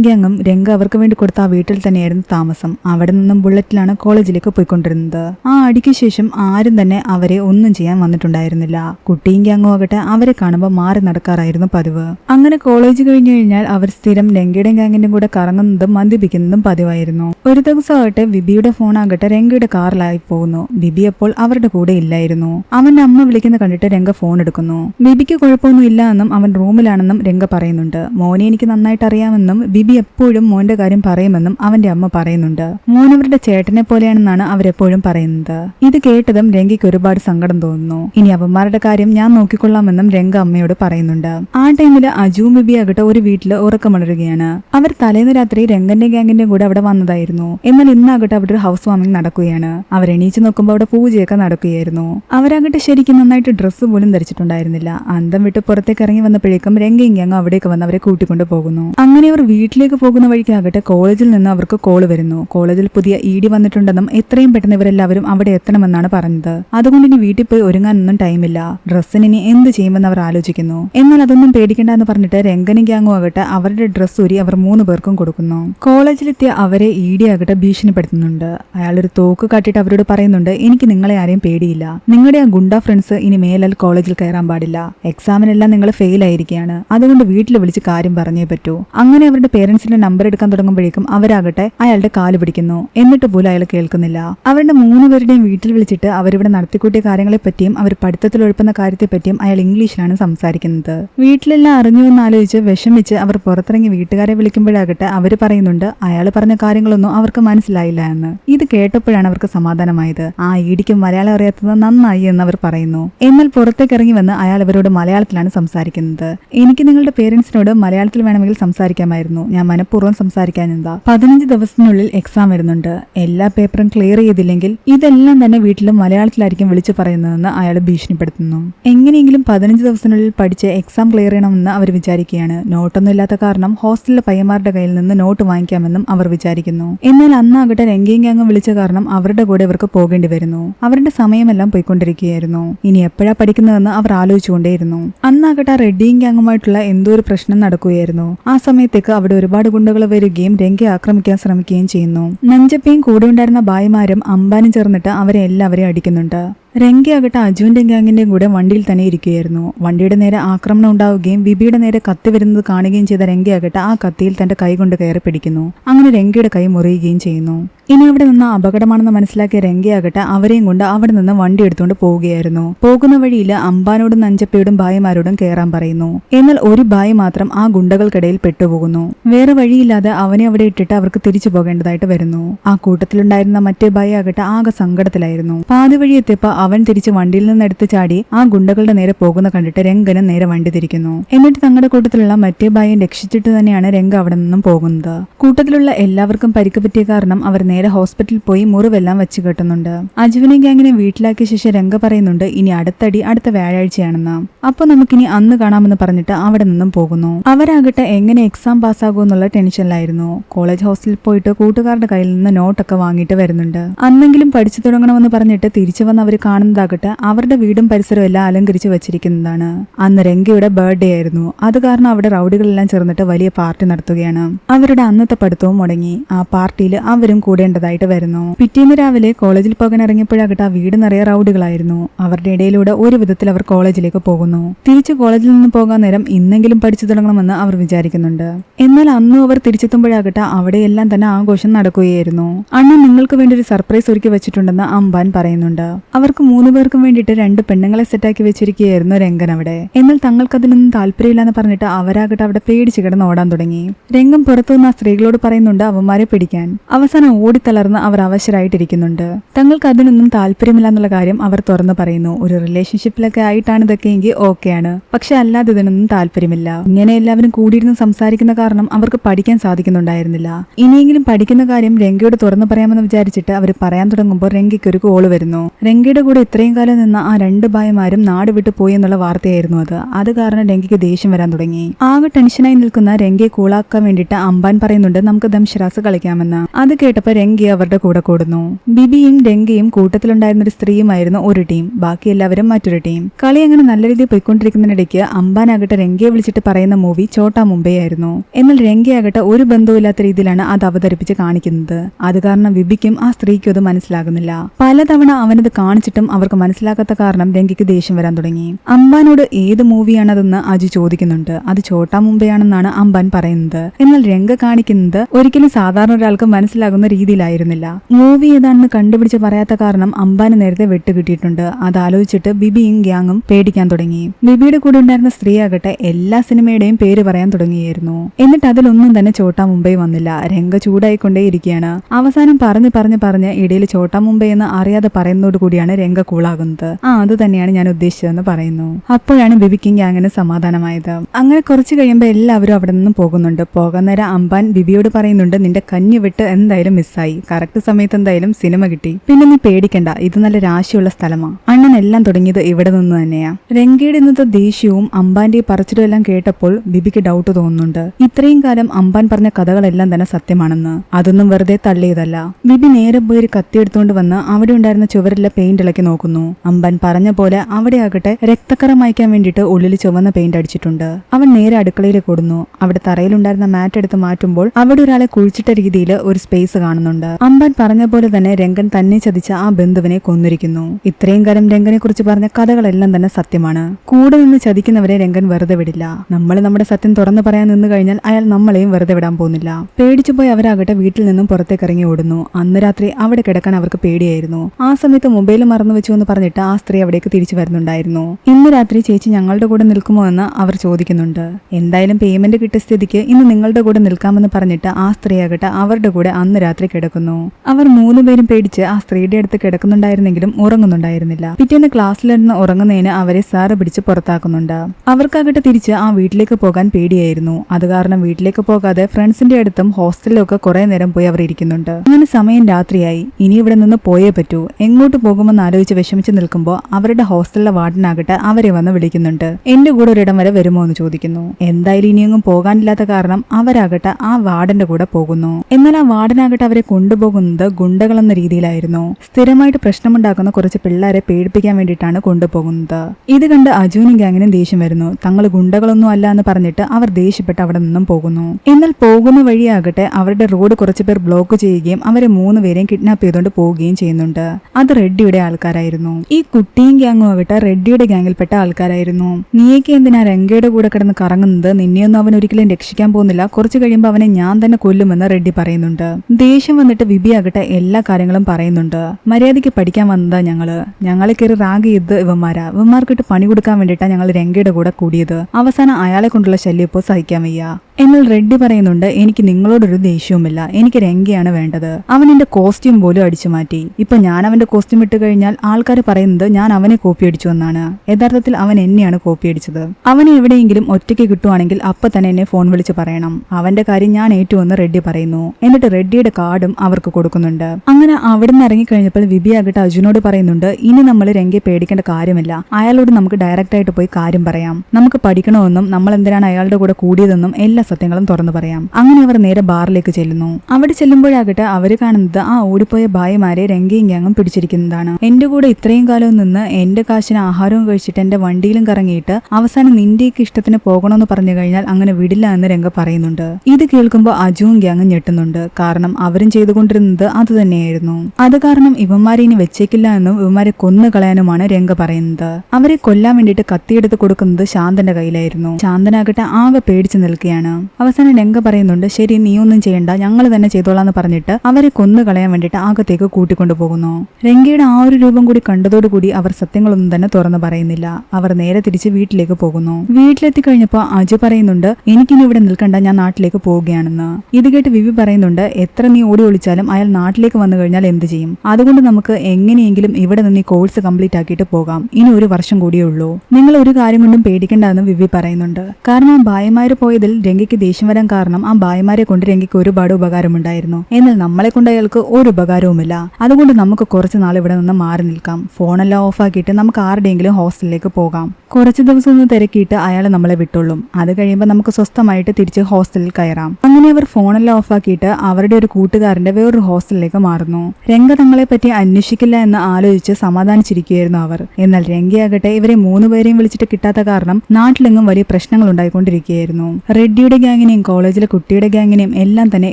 ഗ്യാങ്ങും രംഗ അവർക്ക് വേണ്ടി കൊടുത്ത ആ വീട്ടിൽ തന്നെയായിരുന്നു താമസം. അവിടെ നിന്നും ബുള്ളറ്റിലാണ് കോളേജിലേക്ക് പോയിക്കൊണ്ടിരുന്നത്. ആ അടിക്ക് ശേഷം ആരും തന്നെ അവരെ ഒന്നും ചെയ്യാൻ വന്നിട്ടുണ്ടായിരുന്നില്ല. കുട്ടിയും ഗ്യാങ്ങും ആകട്ടെ അവരെ കാണുമ്പോൾ മാറി നടക്കാറായിരുന്നു പതിവ്. അങ്ങനെ കോളേജ് കഴിഞ്ഞു കഴിഞ്ഞാൽ അവർ സ്ഥിരം രംഗയുടെയും ഗാങ്ങിന്റെ കൂടെ കറങ്ങുന്നതും മദ്യപിക്കുന്നതും പതിവായിരുന്നു. ഒരു ദിവസമാകട്ടെ ബിബിയുടെ ഫോൺ ആകട്ടെ രംഗയുടെ കാറിലായി പോകുന്നു. ബിബി അപ്പോൾ അവരുടെ കൂടെ ഇല്ലായിരുന്നു. അവന്റെ അമ്മ വിളിക്കുന്ന കണ്ടിട്ട് രംഗ ഫോൺ എടുക്കുന്നു. ബിബിക്ക് കുഴപ്പമൊന്നും ഇല്ല എന്നും അവൻ റൂമിലാണെന്നും രംഗ പറയുന്നുണ്ട്. മോനെ എനിക്ക് നന്നായിട്ട് അറിയാമെന്നും ബിബി എപ്പോഴും മോന്റെ കാര്യം പറയുമെന്നും അവന്റെ അമ്മ പറയുന്നുണ്ട്. മോൻ അവരുടെ ചേട്ടനെ പോലെയാണെന്നാണ് അവരെപ്പോഴും പറയുന്നത്. ഇത് കേട്ടതും രംഗയ്ക്ക് ഒരുപാട് സങ്കടം തോന്നുന്നു. ഇനി അവന്മാരുടെ കാര്യം ഞാൻ നോക്കിക്കൊള്ളാമെന്നും രംഗ അമ്മയോട് പറയുന്നുണ്ട്. ആ ടൈമിൽ അജുവും ബിബി ആകട്ടെ ഒരു വീട്ടിൽ ഉറക്കമുണരുകയാണ് അവർ തലേന്ന് രാത്രി രംഗന്റെ ഗ്യാങ്ങിന്റെ കൂടെ അവിടെ വന്നതായിരുന്നു. എന്നാൽ ഇന്നാകട്ടെ അവിടെ ഒരു ഹൗസ് വാമിംഗ് നടക്കുകയാണ്. അവർ എണീച്ചു നോക്കുമ്പോൾ അവിടെ പൂജയൊക്കെ നടക്കുകയായിരുന്നു. അവരാകട്ടെ ശരിക്കും നന്നായിട്ട് ഡ്രസ്സ് പോലും ധരിച്ചിട്ടുണ്ടായിരുന്നില്ല. അന്തം വിട്ട് പുറത്തേക്ക് ഇറങ്ങി വന്നപ്പോഴേക്കും രംഗയും ഗ്യാങ്ങും അവിടേക്ക് വന്ന് അവരെ കൂട്ടിക്കൊണ്ട് പോകുന്നു. അങ്ങനെ അവർ വീട്ടിലേക്ക് പോകുന്ന വഴിക്കാകട്ടെ കോളേജിൽ നിന്ന് അവർക്ക് കോൾ വരുന്നു. കോളേജിൽ പുതിയ ഇ ഡി വന്നിട്ടുണ്ടെന്നും എത്രയും പെട്ടെന്ന് ഇവരെല്ലാവരും അവിടെ എത്തണമെന്നാണ് പറഞ്ഞത്. അതുകൊണ്ട് ഇനി വീട്ടിൽ പോയി ഒരുങ്ങാനൊന്നും ടൈമില്ല. ഡ്രസ്സിന് ഇനി എന്ത് ചെയ്യുമെന്ന് അവർ ആലോചിക്കുന്നു. എന്നാൽ അതൊന്നും പേടിക്കേണ്ട എന്ന് പറഞ്ഞിട്ട് രംഗനും ഗ്യാങ്ങും ആകട്ടെ അവരുടെ ഡ്രസ്സ് ഊരി അവർ മൂന്ന് പേർക്കും കൊടുക്കുന്നു. കോളേജിലെത്തിയ അവരെ ഇ ഡി ആകട്ടെ ഭീഷണിപ്പെടുത്തുന്നുണ്ട്. അയാളൊരു തോക്ക് കാട്ടിയിട്ട് അവരോട് പറയുന്നുണ്ട് എനിക്ക് നിങ്ങളെ ആരെയും പേടിയില്ല. നിങ്ങളുടെ ആ ഗുണ്ട ഫ്രണ്ട്സ് ഇനി മേലാൽ കോളേജിൽ കയറാൻ പാടില്ല. എക്സാമിനെല്ലാം നിങ്ങൾ ഫെയിൽ ആയിരിക്കുകയാണ്. അതുകൊണ്ട് വീട്ടിൽ വിളിച്ച് കാര്യം പറഞ്ഞേ പറ്റൂ. അങ്ങനെ അവരുടെ പേരൻസിന്റെ നമ്പർ എടുക്കാൻ തുടങ്ങുമ്പോഴേക്കും അവരാകട്ടെ അയാളുടെ കാൽ പിടിക്കുന്നു. എന്നിട്ട് പോലും അയാൾ കേൾക്കുന്നില്ല. അവരുടെ മൂന്ന് പേരുടെയും വീട്ടിൽ വിളിച്ചിട്ട് അവരിവിടെ നടത്തിക്കൂട്ടിയ കാര്യങ്ങളെപ്പറ്റിയും അവർ പഠിത്തത്തിൽ ഒഴുപ്പുന്ന കാര്യത്തെപ്പറ്റിയും അയാൾ ഇംഗ്ലീഷിലാണ് സംസാരിക്കുന്നത്. വീട്ടിലെല്ലാം അറിഞ്ഞു എന്ന് ആലോചിച്ച് വിഷമിച്ച് അവർ പുറത്തിറങ്ങി വീട്ടുകാരെ വിളിക്കുമ്പോഴാകട്ടെ അവർ പറയുന്നുണ്ട് അയാൾ പറഞ്ഞ കാര്യങ്ങളൊന്നും അവർക്ക് മനസ്സിലായില്ല എന്ന്. ഇത് കേട്ടപ്പോഴാണ് അവർക്ക് സമാധാനമായത്. ആ ഈടിക്ക് മലയാളം അറിയാത്തത് നന്നായി എന്ന് അവർ പറയുന്നു. എന്നാൽ പുറത്തേക്ക് ഇറങ്ങി വന്ന് അയാൾ അവരോട് മലയാളത്തിലാണ് സംസാരിക്കുന്നത്. എനിക്ക് നിങ്ങളുടെ പേരൻസിനോട് മലയാളത്തിൽ വേണമെങ്കിൽ സംസാരിക്കാമായിരുന്നു. ഞാൻ മനഃപൂർവം സംസാരിക്കാൻ എന്താ? പതിനഞ്ച് ദിവസത്തിനുള്ളിൽ എക്സാം വരുന്നുണ്ട്. എല്ലാ പേപ്പറും ക്ലിയർ ചെയ്തില്ലെങ്കിൽ ഇതെല്ലാം തന്നെ വീട്ടിലും മലയാളത്തിലായിരിക്കും വിളിച്ചു പറയുന്നതെന്ന് അയാൾ ഭീഷണിപ്പെടുത്തുന്നു. എങ്ങനെയെങ്കിലും പതിനഞ്ച് ദിവസത്തിനുള്ളിൽ പഠിച്ച് എക്സാം ക്ലിയർ ചെയ്യണമെന്ന് അവർ വിചാരിക്കുകയാണ്. നോട്ടൊന്നും ഇല്ലാത്ത കാരണം ഹോസ്റ്റലിലെ പയ്യന്മാരുടെ കയ്യിൽ നിന്ന് നോട്ട് വാങ്ങിക്കാമെന്നും അവർ വിചാരിക്കുന്നു. എന്നാൽ അന്നാകട്ടെ രംഗയും ഗ്യാങ്ങും വിളിച്ച കാരണം അവരുടെ കൂടെ ഇവർക്ക് പോകേണ്ടി വരുന്നു. അവരുടെ സമയമെല്ലാം പോയിക്കൊണ്ടിരിക്കുകയായിരുന്നു. ഇനി എപ്പോഴാ പഠിക്കുന്നതെന്ന് അവർ ആലോചിച്ചുകൊണ്ടേയിരുന്നു. അന്നാകട്ടെ റെഡ്ഡിയും ഗ്യാങ്ങുമായിട്ടുള്ള എന്തോ ഒരു പ്രശ്നം നടക്കുകയായിരുന്നു. ആ സമയത്തേക്ക് അവിടെ ഒരുപാട് ഗുണ്ടകൾ വരികയും രംഗയെ ആക്രമിക്കാൻ ശ്രമിക്കുകയും ചെയ്യുന്നു. നഞ്ചപ്പയും കൂടെ ഉണ്ടായിരുന്ന ഭായിമാരും അമ്പാനും ചേർന്നിട്ട് അവരെ എല്ലാവരെയും അടിക്കുന്നുണ്ട് രംഗയാകട്ടെ അജുവിന്റെ ഗ്യാങ്ങിന്റെയും കൂടെ വണ്ടിയിൽ തന്നെ ഇരിക്കുകയായിരുന്നു. വണ്ടിയുടെ നേരെ ആക്രമണം ഉണ്ടാവുകയും ബിബിയുടെ നേരെ കത്തി വരുന്നത് കാണുകയും ചെയ്ത രംഗയാകട്ടെ ആ കത്തിയിൽ തന്റെ കൈ കൊണ്ട് കയറി പിടിക്കുന്നു. അങ്ങനെ രംഗയുടെ കൈ മുറിയുകയും ചെയ്യുന്നു. ഇനി അവിടെ നിന്ന് അപകടമാണെന്ന് മനസ്സിലാക്കിയ രംഗയാകട്ടെ അവരെയും കൊണ്ട് അവിടെ നിന്ന് വണ്ടി എടുത്തുകൊണ്ട് പോവുകയായിരുന്നു. പോകുന്ന വഴിയിൽ അമ്പാനോടും നഞ്ചപ്പയോടും ഭായിമാരോടും കയറാൻ പറയുന്നു. എന്നാൽ ഒരു ഭായി മാത്രം ആ ഗുണ്ടകൾക്കിടയിൽ പെട്ടുപോകുന്നു. വേറെ വഴിയില്ലാതെ അവനെ അവിടെ ഇട്ടിട്ട് അവർക്ക് തിരിച്ചു പോകേണ്ടതായിട്ട് വരുന്നു. ആ കൂട്ടത്തിലുണ്ടായിരുന്ന മറ്റേ ഭായി ആകട്ടെ ആകെ സങ്കടത്തിലായിരുന്നു. പാതി വഴി എത്തിയപ്പോ അവൻ തിരിച്ച് വണ്ടിയിൽ നിന്ന് എടുത്ത് ചാടി ആ ഗുണ്ടകളുടെ നേരെ പോകുന്ന കണ്ടിട്ട് രംഗന് നേരെ വണ്ടി തിരിക്കുന്നു. എന്നിട്ട് തങ്ങളുടെ കൂട്ടത്തിലുള്ള മറ്റേ ഭായിയെ രക്ഷിച്ചിട്ട് തന്നെയാണ് രംഗ അവിടെ നിന്നും പോകുന്നത്. കൂട്ടത്തിലുള്ള എല്ലാവർക്കും പരിക്ക് പറ്റിയ കാരണം അവർ നേരെ ഹോസ്പിറ്റലിൽ പോയി മുറിവെല്ലാം വെച്ച് കെട്ടുന്നുണ്ട്. അജുവിനെ ഗ്യാങ്ങിനെ വീട്ടിലാക്കിയ ശേഷം രംഗ പറയുന്നുണ്ട് ഇനി അടുത്തടി അടുത്ത വ്യാഴാഴ്ചയാണെന്ന്. അപ്പോൾ നമുക്കിനി അന്ന് കാണാമെന്ന് പറഞ്ഞിട്ട് അവിടെ നിന്നും പോകുന്നു. അവരാകട്ടെ എങ്ങനെ എക്സാം പാസ്സാകുമെന്നുള്ള ടെൻഷനിലായിരുന്നു കോളേജ് ഹോസ്റ്റലിൽ പോയിട്ട് കൂട്ടുകാരുടെ കയ്യിൽ നിന്ന് നോട്ടൊക്കെ വാങ്ങിയിട്ട് വരുന്നുണ്ട്. അന്നെങ്കിലും പഠിച്ചു തുടങ്ങണമെന്ന് പറഞ്ഞിട്ട് തിരിച്ചു വന്ന് അവർ കാണുന്നതാകട്ടെ അവരുടെ വീടും പരിസരവും എല്ലാം അലങ്കരിച്ച് വെച്ചിരിക്കുന്നതാണ്. അന്ന് രംഗയുടെ ബർത്ത്ഡേ ആയിരുന്നു. അത് കാരണം അവിടെ റൗഡികളെല്ലാം ചേർന്നിട്ട് വലിയ പാർട്ടി നടത്തുകയാണ്. അവരുടെ അന്നത്തെ പഠിത്തവും മുടങ്ങി. ആ പാർട്ടിയിൽ അവരും കൂടേണ്ടതായിട്ട് വരുന്നു. പിറ്റേന്ന് രാവിലെ കോളേജിൽ പോകാൻ ഇറങ്ങിയപ്പോഴാകട്ടെ വീട് നിറയെ റൗഡുകളായിരുന്നു. അവരുടെ ഇടയിലൂടെ ഒരു വിധത്തിൽ അവർ കോളേജിലേക്ക് പോകുന്നു. തിരിച്ച് കോളേജിൽ നിന്ന് പോകാൻ നേരം ഇന്നെങ്കിലും പഠിച്ചു തുടങ്ങണമെന്ന് അവർ വിചാരിക്കുന്നുണ്ട്. എന്നാൽ അന്ന് അവർ തിരിച്ചെത്തുമ്പോഴാകട്ടെ അവിടെയെല്ലാം തന്നെ ആഘോഷം നടക്കുകയായിരുന്നു. അണ്ണൻ നിങ്ങൾക്ക് വേണ്ടി ഒരു സർപ്രൈസ് ഒരുക്കി വെച്ചിട്ടുണ്ടെന്ന് അമ്പാൻ പറയുന്നുണ്ട്. അവർക്ക് മൂന്ന് പേർക്കും വേണ്ടിയിട്ട് രണ്ട് പെണ്ണുങ്ങളെ സെറ്റാക്കി വെച്ചിരിക്കുകയായിരുന്നു രംഗൻ അവിടെ. എന്നാൽ തങ്ങൾക്ക് അതിനൊന്നും താല്പര്യമില്ലെന്ന് പറഞ്ഞിട്ട് അവരാകട്ടെ അവിടെ പേടിച്ച് കിടന്ന് ഓടാൻ തുടങ്ങി. രംഗം പുറത്തുനിന്ന് ആ സ്ത്രീകളോട് പറയുന്നുണ്ട് അവന്മാരെ പിടിക്കാൻ. അവസാനം ഓടിത്തളർന്ന് അവർ അവശരായിട്ടിരിക്കുന്നുണ്ട്. തങ്ങൾക്ക് അതിനൊന്നും താല്പര്യമില്ല എന്നുള്ള കാര്യം അവർ തുറന്നു പറയുന്നു. ഒരു റിലേഷൻഷിപ്പിലൊക്കെ ആയിട്ടാണ് ഇതൊക്കെ എങ്കിൽ ഓക്കെയാണ് പക്ഷെ അല്ലാതെ ഇതിനൊന്നും താല്പര്യമില്ല. ഇങ്ങനെ എല്ലാവരും കൂടിയിരുന്ന് സംസാരിക്കുന്ന കാരണം അവർക്ക് പഠിക്കാൻ സാധിക്കുന്നുണ്ടായിരുന്നില്ല. ഇനിയെങ്കിലും പഠിക്കുന്ന കാര്യം രംഗയോട് തുറന്നു പറയാമെന്ന് വിചാരിച്ചിട്ട് അവർ പറയാൻ തുടങ്ങുമ്പോൾ രംഗയ്ക്ക് ഒരു കോൾ വരുന്നു. രംഗയുടെ കൂടെ ഇത്രയും കാലം നിന്ന ആ രണ്ട് ഭായമാരും നാട് വിട്ടു പോയി എന്നുള്ള വാർത്തയായിരുന്നു അത്. അത് കാരണം രംഗയ്ക്ക് ദേഷ്യം വരാൻ തുടങ്ങി. ആകെ ടെൻഷനായി നിൽക്കുന്ന രംഗയെ കൂളാക്കാൻ വേണ്ടിയിട്ട് അമ്പാൻ പറയുന്നുണ്ട് നമുക്ക് ദംശരാസ് കളിക്കാമെന്ന്. അത് കേട്ടപ്പോ രംഗയെ അവരുടെ കൂടെ കൂടുന്നു. ബിബിയും ഡെങ്കിയും കൂട്ടത്തിലുണ്ടായിരുന്ന ഒരു സ്ത്രീയുമായിരുന്നു ഒരു ടീം. ബാക്കി എല്ലാവരും മറ്റൊരു ടീം. കളി അങ്ങനെ നല്ല രീതിയിൽ പോയിക്കൊണ്ടിരിക്കുന്നതിനിടയ്ക്ക് അമ്പാനാകട്ടെ രംഗിയെ വിളിച്ചിട്ട് പറയുന്ന മൂവി ചോട്ടാ മുംബൈ ആയിരുന്നു എന്നാൽ രംഗിയാകട്ടെ ഒരു ബന്ധവുമില്ലാത്ത രീതിയിലാണ് അത് അവതരിപ്പിച്ച് കാണിക്കുന്നത്. അത് കാരണം വിബിക്കും ആ സ്ത്രീക്കും അത് മനസ്സിലാകുന്നില്ല. പലതവണ അവനത് കാണിച്ചിട്ടും അവർക്ക് മനസ്സിലാക്കാത്ത കാരണം രംഗിക്ക് ദേഷ്യം വരാൻ തുടങ്ങി. അമ്പാനോട് ഏത് മൂവിയാണതെന്ന് അജു ചോദിക്കുന്നുണ്ട്. അത് ചോട്ടാ മുംബൈ ആണെന്നാണ് അമ്പാൻ പറയുന്നത്. എന്നാൽ രംഗ കാണിക്കുന്നത് ഒരിക്കലും സാധാരണ ഒരാൾക്ക് മനസ്സിലാകുന്ന രീതിയിലായിരുന്നില്ല മൂവി ഏതാണെന്ന് കണ്ടുപിടിച്ച് പറയാത്ത കാരണം അംബാന് നേരത്തെ വെട്ടുകിട്ടിയിട്ടുണ്ട്. അത് ആലോചിച്ചിട്ട് ബിബിയും ഗ്യാങ്ങും പേടിക്കാൻ തുടങ്ങി. ബിബിയുടെ കൂടെ ഉണ്ടായിരുന്ന സ്ത്രീയാകട്ടെ എല്ലാ സിനിമയുടെയും പേര് പറയാൻ തുടങ്ങിയായിരുന്നു എന്നിട്ട് അതിലൊന്നും തന്നെ ചോട്ടാ മുംബൈ വന്നില്ല. രംഗ ചൂടായിക്കൊണ്ടേയിരിക്കുകയാണ് അവസാനം പറഞ്ഞു പറഞ്ഞു പറഞ്ഞ് ഇടയിൽ ചോട്ടാ മുംബൈ എന്ന് അറിയാതെ പറയുന്നതോട് കൂടിയാണ് രംഗ കൂളാകുന്നത്. ആ അത് തന്നെയാണ് ഞാൻ ഉദ്ദേശിച്ചതെന്ന് പറയുന്നു. അപ്പോഴാണ് ബിബിക്കും ഗ്യാങ്ങിന് സമാധാനമായത്. അങ്ങനെ കുറച്ച് കഴിയുമ്പോൾ എല്ലാവരും അവിടെ നിന്നും പോകുന്നുണ്ട്. പോകാൻ നേരം അമ്പാൻ ബിബിയോട് പറയുന്നുണ്ട് നിന്റെ കഞ്ഞി വിട്ട് എന്തായാലും മിസ്സായി കറക്റ്റ് സമയത്ത് എന്തായാലും സിനിമ കിട്ടി. പിന്നെ നീ പേടിക്കണ്ട. ഇത് നല്ല രാശിയുള്ള സ്ഥലമാണ് അണ്ണൻ എല്ലാം തുടങ്ങിയത് ഇവിടെ നിന്ന് തന്നെയാ. രംഗയുടെ ഇന്നത്തെ ദേഷ്യവും അമ്പാന്റെ പറച്ചിലും എല്ലാം കേട്ടപ്പോൾ ബിബിക്ക് ഡൗട്ട് തോന്നുന്നുണ്ട്. ഇത്രയും കാലം അമ്പാൻ പറഞ്ഞ കഥകളെല്ലാം തന്നെ സത്യമാണെന്ന്. അതൊന്നും വെറുതെ തള്ളിയതല്ല. ബിബി നേരെ പോയി ഒരു കത്തി എടുത്തുകൊണ്ട് വന്ന് അവിടെ ഉണ്ടായിരുന്ന ചുവരിലെ പെയിന്റ് ഇളക്കി നോക്കുന്നു. അമ്പാൻ പറഞ്ഞ പോലെ അവിടെ ആകട്ടെ രക്തക്കറ മായ്ക്കാൻ വേണ്ടിയിട്ട് ഉള്ളിൽ ചുവന്ന പെയിന്റ് അടിച്ചിട്ടുണ്ട്. അവൻ നേരെ അടുക്കളയിലേക്ക് ഓടുന്നു. അവിടെ തറയിലുണ്ടായിരുന്ന മാറ്റ് എടുത്ത് മാറ്റുമ്പോൾ അവിടെ ഒരാളെ കുഴിച്ചിട്ട രീതിയിൽ ഒരു സ്പേസ് കാണുന്നുണ്ട്. പറയുന്നുണ്ട്. അമ്പൻ പറഞ്ഞ പോലെ തന്നെ രംഗൻ തന്നെ ചതിച്ച ആ ബന്ധുവിനെ കൊന്നിരിക്കുന്നു. ഇത്രയും കാലം രംഗനെ കുറിച്ച് പറഞ്ഞ കഥകളെല്ലാം തന്നെ സത്യമാണ്. കൂടെ നിന്ന് ചതിക്കുന്നവരെ രംഗൻ വെറുതെ വിടില്ല. നമ്മൾ നമ്മുടെ സത്യം തുറന്നു പറയാൻ നിന്ന് കഴിഞ്ഞാൽ അയാൾ നമ്മളെയും വെറുതെ വിടാൻ പോകുന്നില്ല. പേടിച്ചു പോയി അവരാകട്ടെ വീട്ടിൽ നിന്നും പുറത്തേക്ക് ഇറങ്ങി ഓടുന്നു. അന്ന് രാത്രി അവിടെ കിടക്കാൻ അവർക്ക് പേടിയായിരുന്നു. ആ സമയത്ത് മൊബൈൽ മറന്നു വെച്ചു എന്ന് പറഞ്ഞിട്ട് ആ സ്ത്രീ അവിടേക്ക് തിരിച്ചു വരുന്നുണ്ടായിരുന്നു. ഇന്ന് രാത്രി ചേച്ചി ഞങ്ങളുടെ കൂടെ നിൽക്കുമോ എന്ന് അവർ ചോദിക്കുന്നുണ്ട്. എന്തായാലും പേയ്മെന്റ് കിട്ടിയ സ്ഥിതിക്ക് ഇന്ന് നിങ്ങളുടെ കൂടെ നിൽക്കാമെന്ന് പറഞ്ഞിട്ട് ആ സ്ത്രീ ആകട്ടെ അവരുടെ കൂടെ അന്ന് രാത്രി കിടക്കുന്നു. അവർ മൂന്നുപേരും പേടിച്ച് ആ സ്ത്രീയുടെ അടുത്ത് കിടക്കുന്നുണ്ടായിരുന്നെങ്കിലും ഉറങ്ങുന്നുണ്ടായിരുന്നില്ല. പിറ്റേന്ന് ക്ലാസ്സിലിരുന്ന് ഉറങ്ങുന്നതിന് അവരെ സാറ് പിടിച്ച് പുറത്താക്കുന്നുണ്ട്. അവർക്കാകട്ടെ തിരിച്ച് ആ വീട്ടിലേക്ക് പോകാൻ പേടിയായിരുന്നു. അത് കാരണം വീട്ടിലേക്ക് പോകാതെ ഫ്രണ്ട്സിന്റെ അടുത്തും ഹോസ്റ്റലിലൊക്കെ കുറെ നേരം പോയി അവർ ഇരിക്കുന്നുണ്ട്. അങ്ങനെ സമയം രാത്രിയായി. ഇനി ഇവിടെ നിന്ന് പോയേ പറ്റൂ. എങ്ങോട്ട് പോകുമെന്ന് ആലോചിച്ച് വിഷമിച്ച് നിൽക്കുമ്പോൾ അവരുടെ ഹോസ്റ്റലിലെ വാർഡനാകട്ടെ അവരെ വന്ന് വിളിക്കുന്നുണ്ട്. എന്റെ കൂടെ ഒരിടം വരെ വരുമോ? എന്ന് ചോദിക്കുന്നു. എന്തായാലും ഇനിയൊന്നും പോകാനില്ലാത്ത കാരണം അവരാകട്ടെ ആ വാർഡന്റെ കൂടെ പോകുന്നു. എന്നാൽ ആ വാർഡനാകട്ടെ അവരെ കൊണ്ടുപോകുന്നത് ഗുണ്ടകളെന്ന രീതിയിലായിരുന്നു. സ്ഥിരമായിട്ട് പ്രശ്നമുണ്ടാക്കുന്ന കുറച്ച് പിള്ളേരെ പേടിപ്പിക്കാൻ വേണ്ടിയിട്ടാണ് കൊണ്ടുപോകുന്നത്. ഇത് കണ്ട് അജുവിനും ഗ്യാങ്ങിനും ദേഷ്യം വരുന്നു. തങ്ങൾ ഗുണ്ടകളൊന്നും അല്ല എന്ന് പറഞ്ഞിട്ട് അവർ ദേഷ്യപ്പെട്ട് അവിടെ നിന്നും പോകുന്നു. എന്നാൽ പോകുന്ന വഴിയാകട്ടെ അവരുടെ റോഡ് കുറച്ച് പേർ ബ്ലോക്ക് ചെയ്യുകയും അവരെ മൂന്ന് പേരെയും കിഡ്നാപ്പ് ചെയ്തുകൊണ്ട് പോവുകയും ചെയ്യുന്നുണ്ട്. അത് റെഡ്ഡിയുടെ ആൾക്കാരായിരുന്നു. ഈ കുട്ടിയും ഗ്യാങ്ങും ആകട്ടെ റെഡ്ഡിയുടെ ഗ്യാങ്ങിൽപ്പെട്ട ആൾക്കാരായിരുന്നു. നീയൊക്കെ എന്തിനാ രംഗയുടെ കൂടെ കിടന്ന് കറങ്ങുന്നത്? നിന്നെയൊന്നും അവൻ ഒരിക്കലും രക്ഷിക്കാൻ പോകുന്നില്ല. കുറച്ച് കഴിയുമ്പോൾ അവനെ ഞാൻ തന്നെ കൊല്ലുമെന്ന് റെഡ്ഡി പറയുന്നുണ്ട്. ദേഷ്യം വന്നിട്ട് വിബി ആകട്ടെ എല്ലാ കാര്യങ്ങളും പറയുന്നുണ്ട്. മര്യാദയ്ക്ക് പഠിക്കാൻ വന്നതാ ഞങ്ങൾ. ഞങ്ങളെ കയറി റാഗ് ചെയ്ത് ഇവന്മാരാ. ഇവന്മാർക്കിട്ട് പണി കൊടുക്കാൻ വേണ്ടിയിട്ടാണ് ഞങ്ങൾ രംഗയുടെ കൂടെ കൂടിയത്. അവസാനം അയാളെ കൊണ്ടുള്ള ശല്യം ഇപ്പോൾ സഹിക്കാൻ വയ്യ. എന്നാൽ റെഡ്ഡി പറയുന്നുണ്ട് എനിക്ക് നിങ്ങളോടൊരു ദേഷ്യവുമില്ല. എനിക്ക് രംഗയാണ് വേണ്ടത്. അവൻ എന്റെ കോസ്റ്റ്യൂം പോലും അടിച്ചു മാറ്റി. ഇപ്പൊ ഞാൻ അവന്റെ കോസ്റ്റ്യൂം ഇട്ട് കഴിഞ്ഞാൽ ആൾക്കാർ പറയുന്നത് ഞാൻ അവനെ കോപ്പി അടിച്ചു എന്നാണ്. യഥാർത്ഥത്തിൽ അവൻ എന്നെയാണ് കോപ്പി അടിച്ചത്. അവനെ എവിടെയെങ്കിലും ഒറ്റയ്ക്ക് കിട്ടുവാണെങ്കിൽ അപ്പൊ തന്നെ എന്നെ ഫോൺ വിളിച്ച് പറയണം. അവന്റെ കാര്യം ഞാൻ ഏറ്റുവെന്ന് റെഡ്ഡി പറയുന്നു. എന്നിട്ട് റെഡ്ഡിയുടെ കാർഡും അവർക്ക് കൊടുക്കുന്നുണ്ട്. അങ്ങനെ അവിടെ നിന്ന് ഇറങ്ങിക്കഴിഞ്ഞപ്പോൾ വിബി ആകട്ടെ അർജുനോട് പറയുന്നുണ്ട് ഇനി നമ്മൾ രംഗെ പേടിക്കേണ്ട കാര്യമില്ല. അയാളോട് നമുക്ക് ഡയറക്റ്റ് ആയിട്ട് പോയി കാര്യം പറയാം. നമുക്ക് പഠിക്കണമെന്നും നമ്മൾ എന്തിനാണ് അയാളുടെ കൂടെ കൂടിയതെന്നും എല്ലാ സത്യങ്ങളും തുറന്നു പറയാം. അങ്ങനെ അവർ നേരെ ബാറിലേക്ക് ചെല്ലുന്നു. അവിടെ ചെല്ലുമ്പോഴാകട്ടെ അവർ കാണുന്നത് ആ ഓടിപ്പോയ ഭായിമാരെ രംഗയും ഗ്യാങ്ങും പിടിച്ചിരിക്കുന്നതാണ്. എന്റെ കൂടെ ഇത്രയും കാലം നിന്ന് എന്റെ കാശിന് ആഹാരവും കഴിച്ചിട്ട് എന്റെ വണ്ടിയിലും കറങ്ങിയിട്ട് അവസാനം നിന്റെയൊക്കെ ഇഷ്ടത്തിന് പോകണമെന്ന് പറഞ്ഞു കഴിഞ്ഞാൽ അങ്ങനെ വിടില്ല എന്ന് രംഗ പറയുന്നുണ്ട്. ഇത് കേൾക്കുമ്പോൾ അജുവും ഗ്യാങ്ങും ഞെട്ടുന്നുണ്ട്. കാരണം അവരും ചെയ്തുകൊണ്ടിരുന്നത് അതുതന്നെയായിരുന്നു അത് കാരണം ഇവന്മാരെ ഇനി വെച്ചേക്കില്ല എന്നും ഇവന്മാരെ കൊന്നു കളയാനുമാണ് രംഗ പറയുന്നത്. അവരെ കൊല്ലാൻ വേണ്ടിയിട്ട് കത്തിയെടുത്ത് കൊടുക്കുന്നത് ശാന്തന്റെ കയ്യിലായിരുന്നു. ശാന്തനാകട്ടെ ആകെ പേടിച്ചു നിൽക്കുകയാണ്. അവസാനം രംഗ പറയുന്നുണ്ട് ശരി നീ ഒന്നും ചെയ്യണ്ട. ഞങ്ങൾ തന്നെ ചെയ്തോളാം എന്ന് പറഞ്ഞിട്ട് അവരെ കൊന്നു കളയാൻ വേണ്ടിയിട്ട് അകത്തേക്ക് കൂട്ടിക്കൊണ്ടു പോകുന്നു. രംഗയുടെ ആ ഒരു രൂപം കൂടി കണ്ടതോടുകൂടി അവർ സത്യങ്ങളൊന്നും തന്നെ തുറന്നു പറയുന്നില്ല. അവർ നേരെ തിരിച്ച് വീട്ടിലേക്ക് പോകുന്നു. വീട്ടിലെത്തി കഴിഞ്ഞപ്പോ അജു പറയുന്നുണ്ട് എനിക്കിനി ഇവിടെ നിൽക്കണ്ട ഞാൻ നാട്ടിലേക്ക് പോവുകയാണെന്ന്. ഇത് കേട്ട് വിവി പറയുന്നുണ്ട് എത്ര നീ ഓടി ഒളിച്ചാലും അയാൾ നാട്ടിലേക്ക് വന്നു കഴിഞ്ഞാൽ എന്ത് ചെയ്യും? അതുകൊണ്ട് നമുക്ക് എങ്ങനെയെങ്കിലും ഇവിടെ നിന്ന് ഈ കോഴ്സ് കംപ്ലീറ്റ് ആക്കിയിട്ട് പോകാം. ഇനി ഒരു വർഷം കൂടിയേ ഉള്ളൂ. നിങ്ങൾ ഒരു കാര്യം കൊണ്ടും പേടിക്കേണ്ട എന്ന് വിവി പറയുന്നുണ്ട്. കാരണം ആ ഭായമാര് പോയതിൽ രംഗിക്ക് ദേഷ്യം വരാൻ കാരണം ആ ഭായമാരെ കൊണ്ട് രംഗിക്ക് ഒരുപാട് ഉപകാരമുണ്ടായിരുന്നു. എന്നാൽ നമ്മളെ കൊണ്ട് അയാൾക്ക് ഒരു ഉപകാരവുമില്ല. അതുകൊണ്ട് നമുക്ക് കുറച്ച് നാൾ ഇവിടെ നിന്ന് മാറി നിൽക്കാം. ഫോണെല്ലാം ഓഫാക്കിയിട്ട് നമുക്ക് ആരുടെയെങ്കിലും ഹോസ്റ്റലിലേക്ക് പോകാം. കുറച്ച് ദിവസം ഒന്ന് തിരക്കിയിട്ട് അയാൾ നമ്മളെ വിട്ടുള്ളൂ അത് കഴിയുമ്പോൾ നമുക്ക് സ്വസ്ഥമായിട്ട് തിരിച്ച് ഹോസ്റ്റലിൽ കയറാം. അങ്ങനെ അവർ ഫോണെല്ലാം ഓഫാക്കിയിട്ട് അവരുടെ ഒരു കൂട്ടുകാരന്റെ വേറൊരു ഹോസ്റ്റലിലേക്ക് മാറുന്നു. രംഗ തങ്ങളെ പറ്റി അന്വേഷിക്കില്ല എന്ന് ആലോചിച്ച് സമാധാനിച്ചിരിക്കുകയായിരുന്നു അവർ. എന്നാൽ രംഗയാകട്ടെ ഇവരെ മൂന്നുപേരെയും വിളിച്ചിട്ട് കിട്ടാത്ത കാരണം നാട്ടിലെങ്ങും വലിയ പ്രശ്നങ്ങൾ ഉണ്ടായിക്കൊണ്ടിരിക്കുകയായിരുന്നു. റെഡ്ഡിയുടെ ഗ്യാങ്ങിനെയും കോളേജിലെ കുട്ടിയുടെ ഗ്യാങ്ങിനെയും എല്ലാം തന്നെ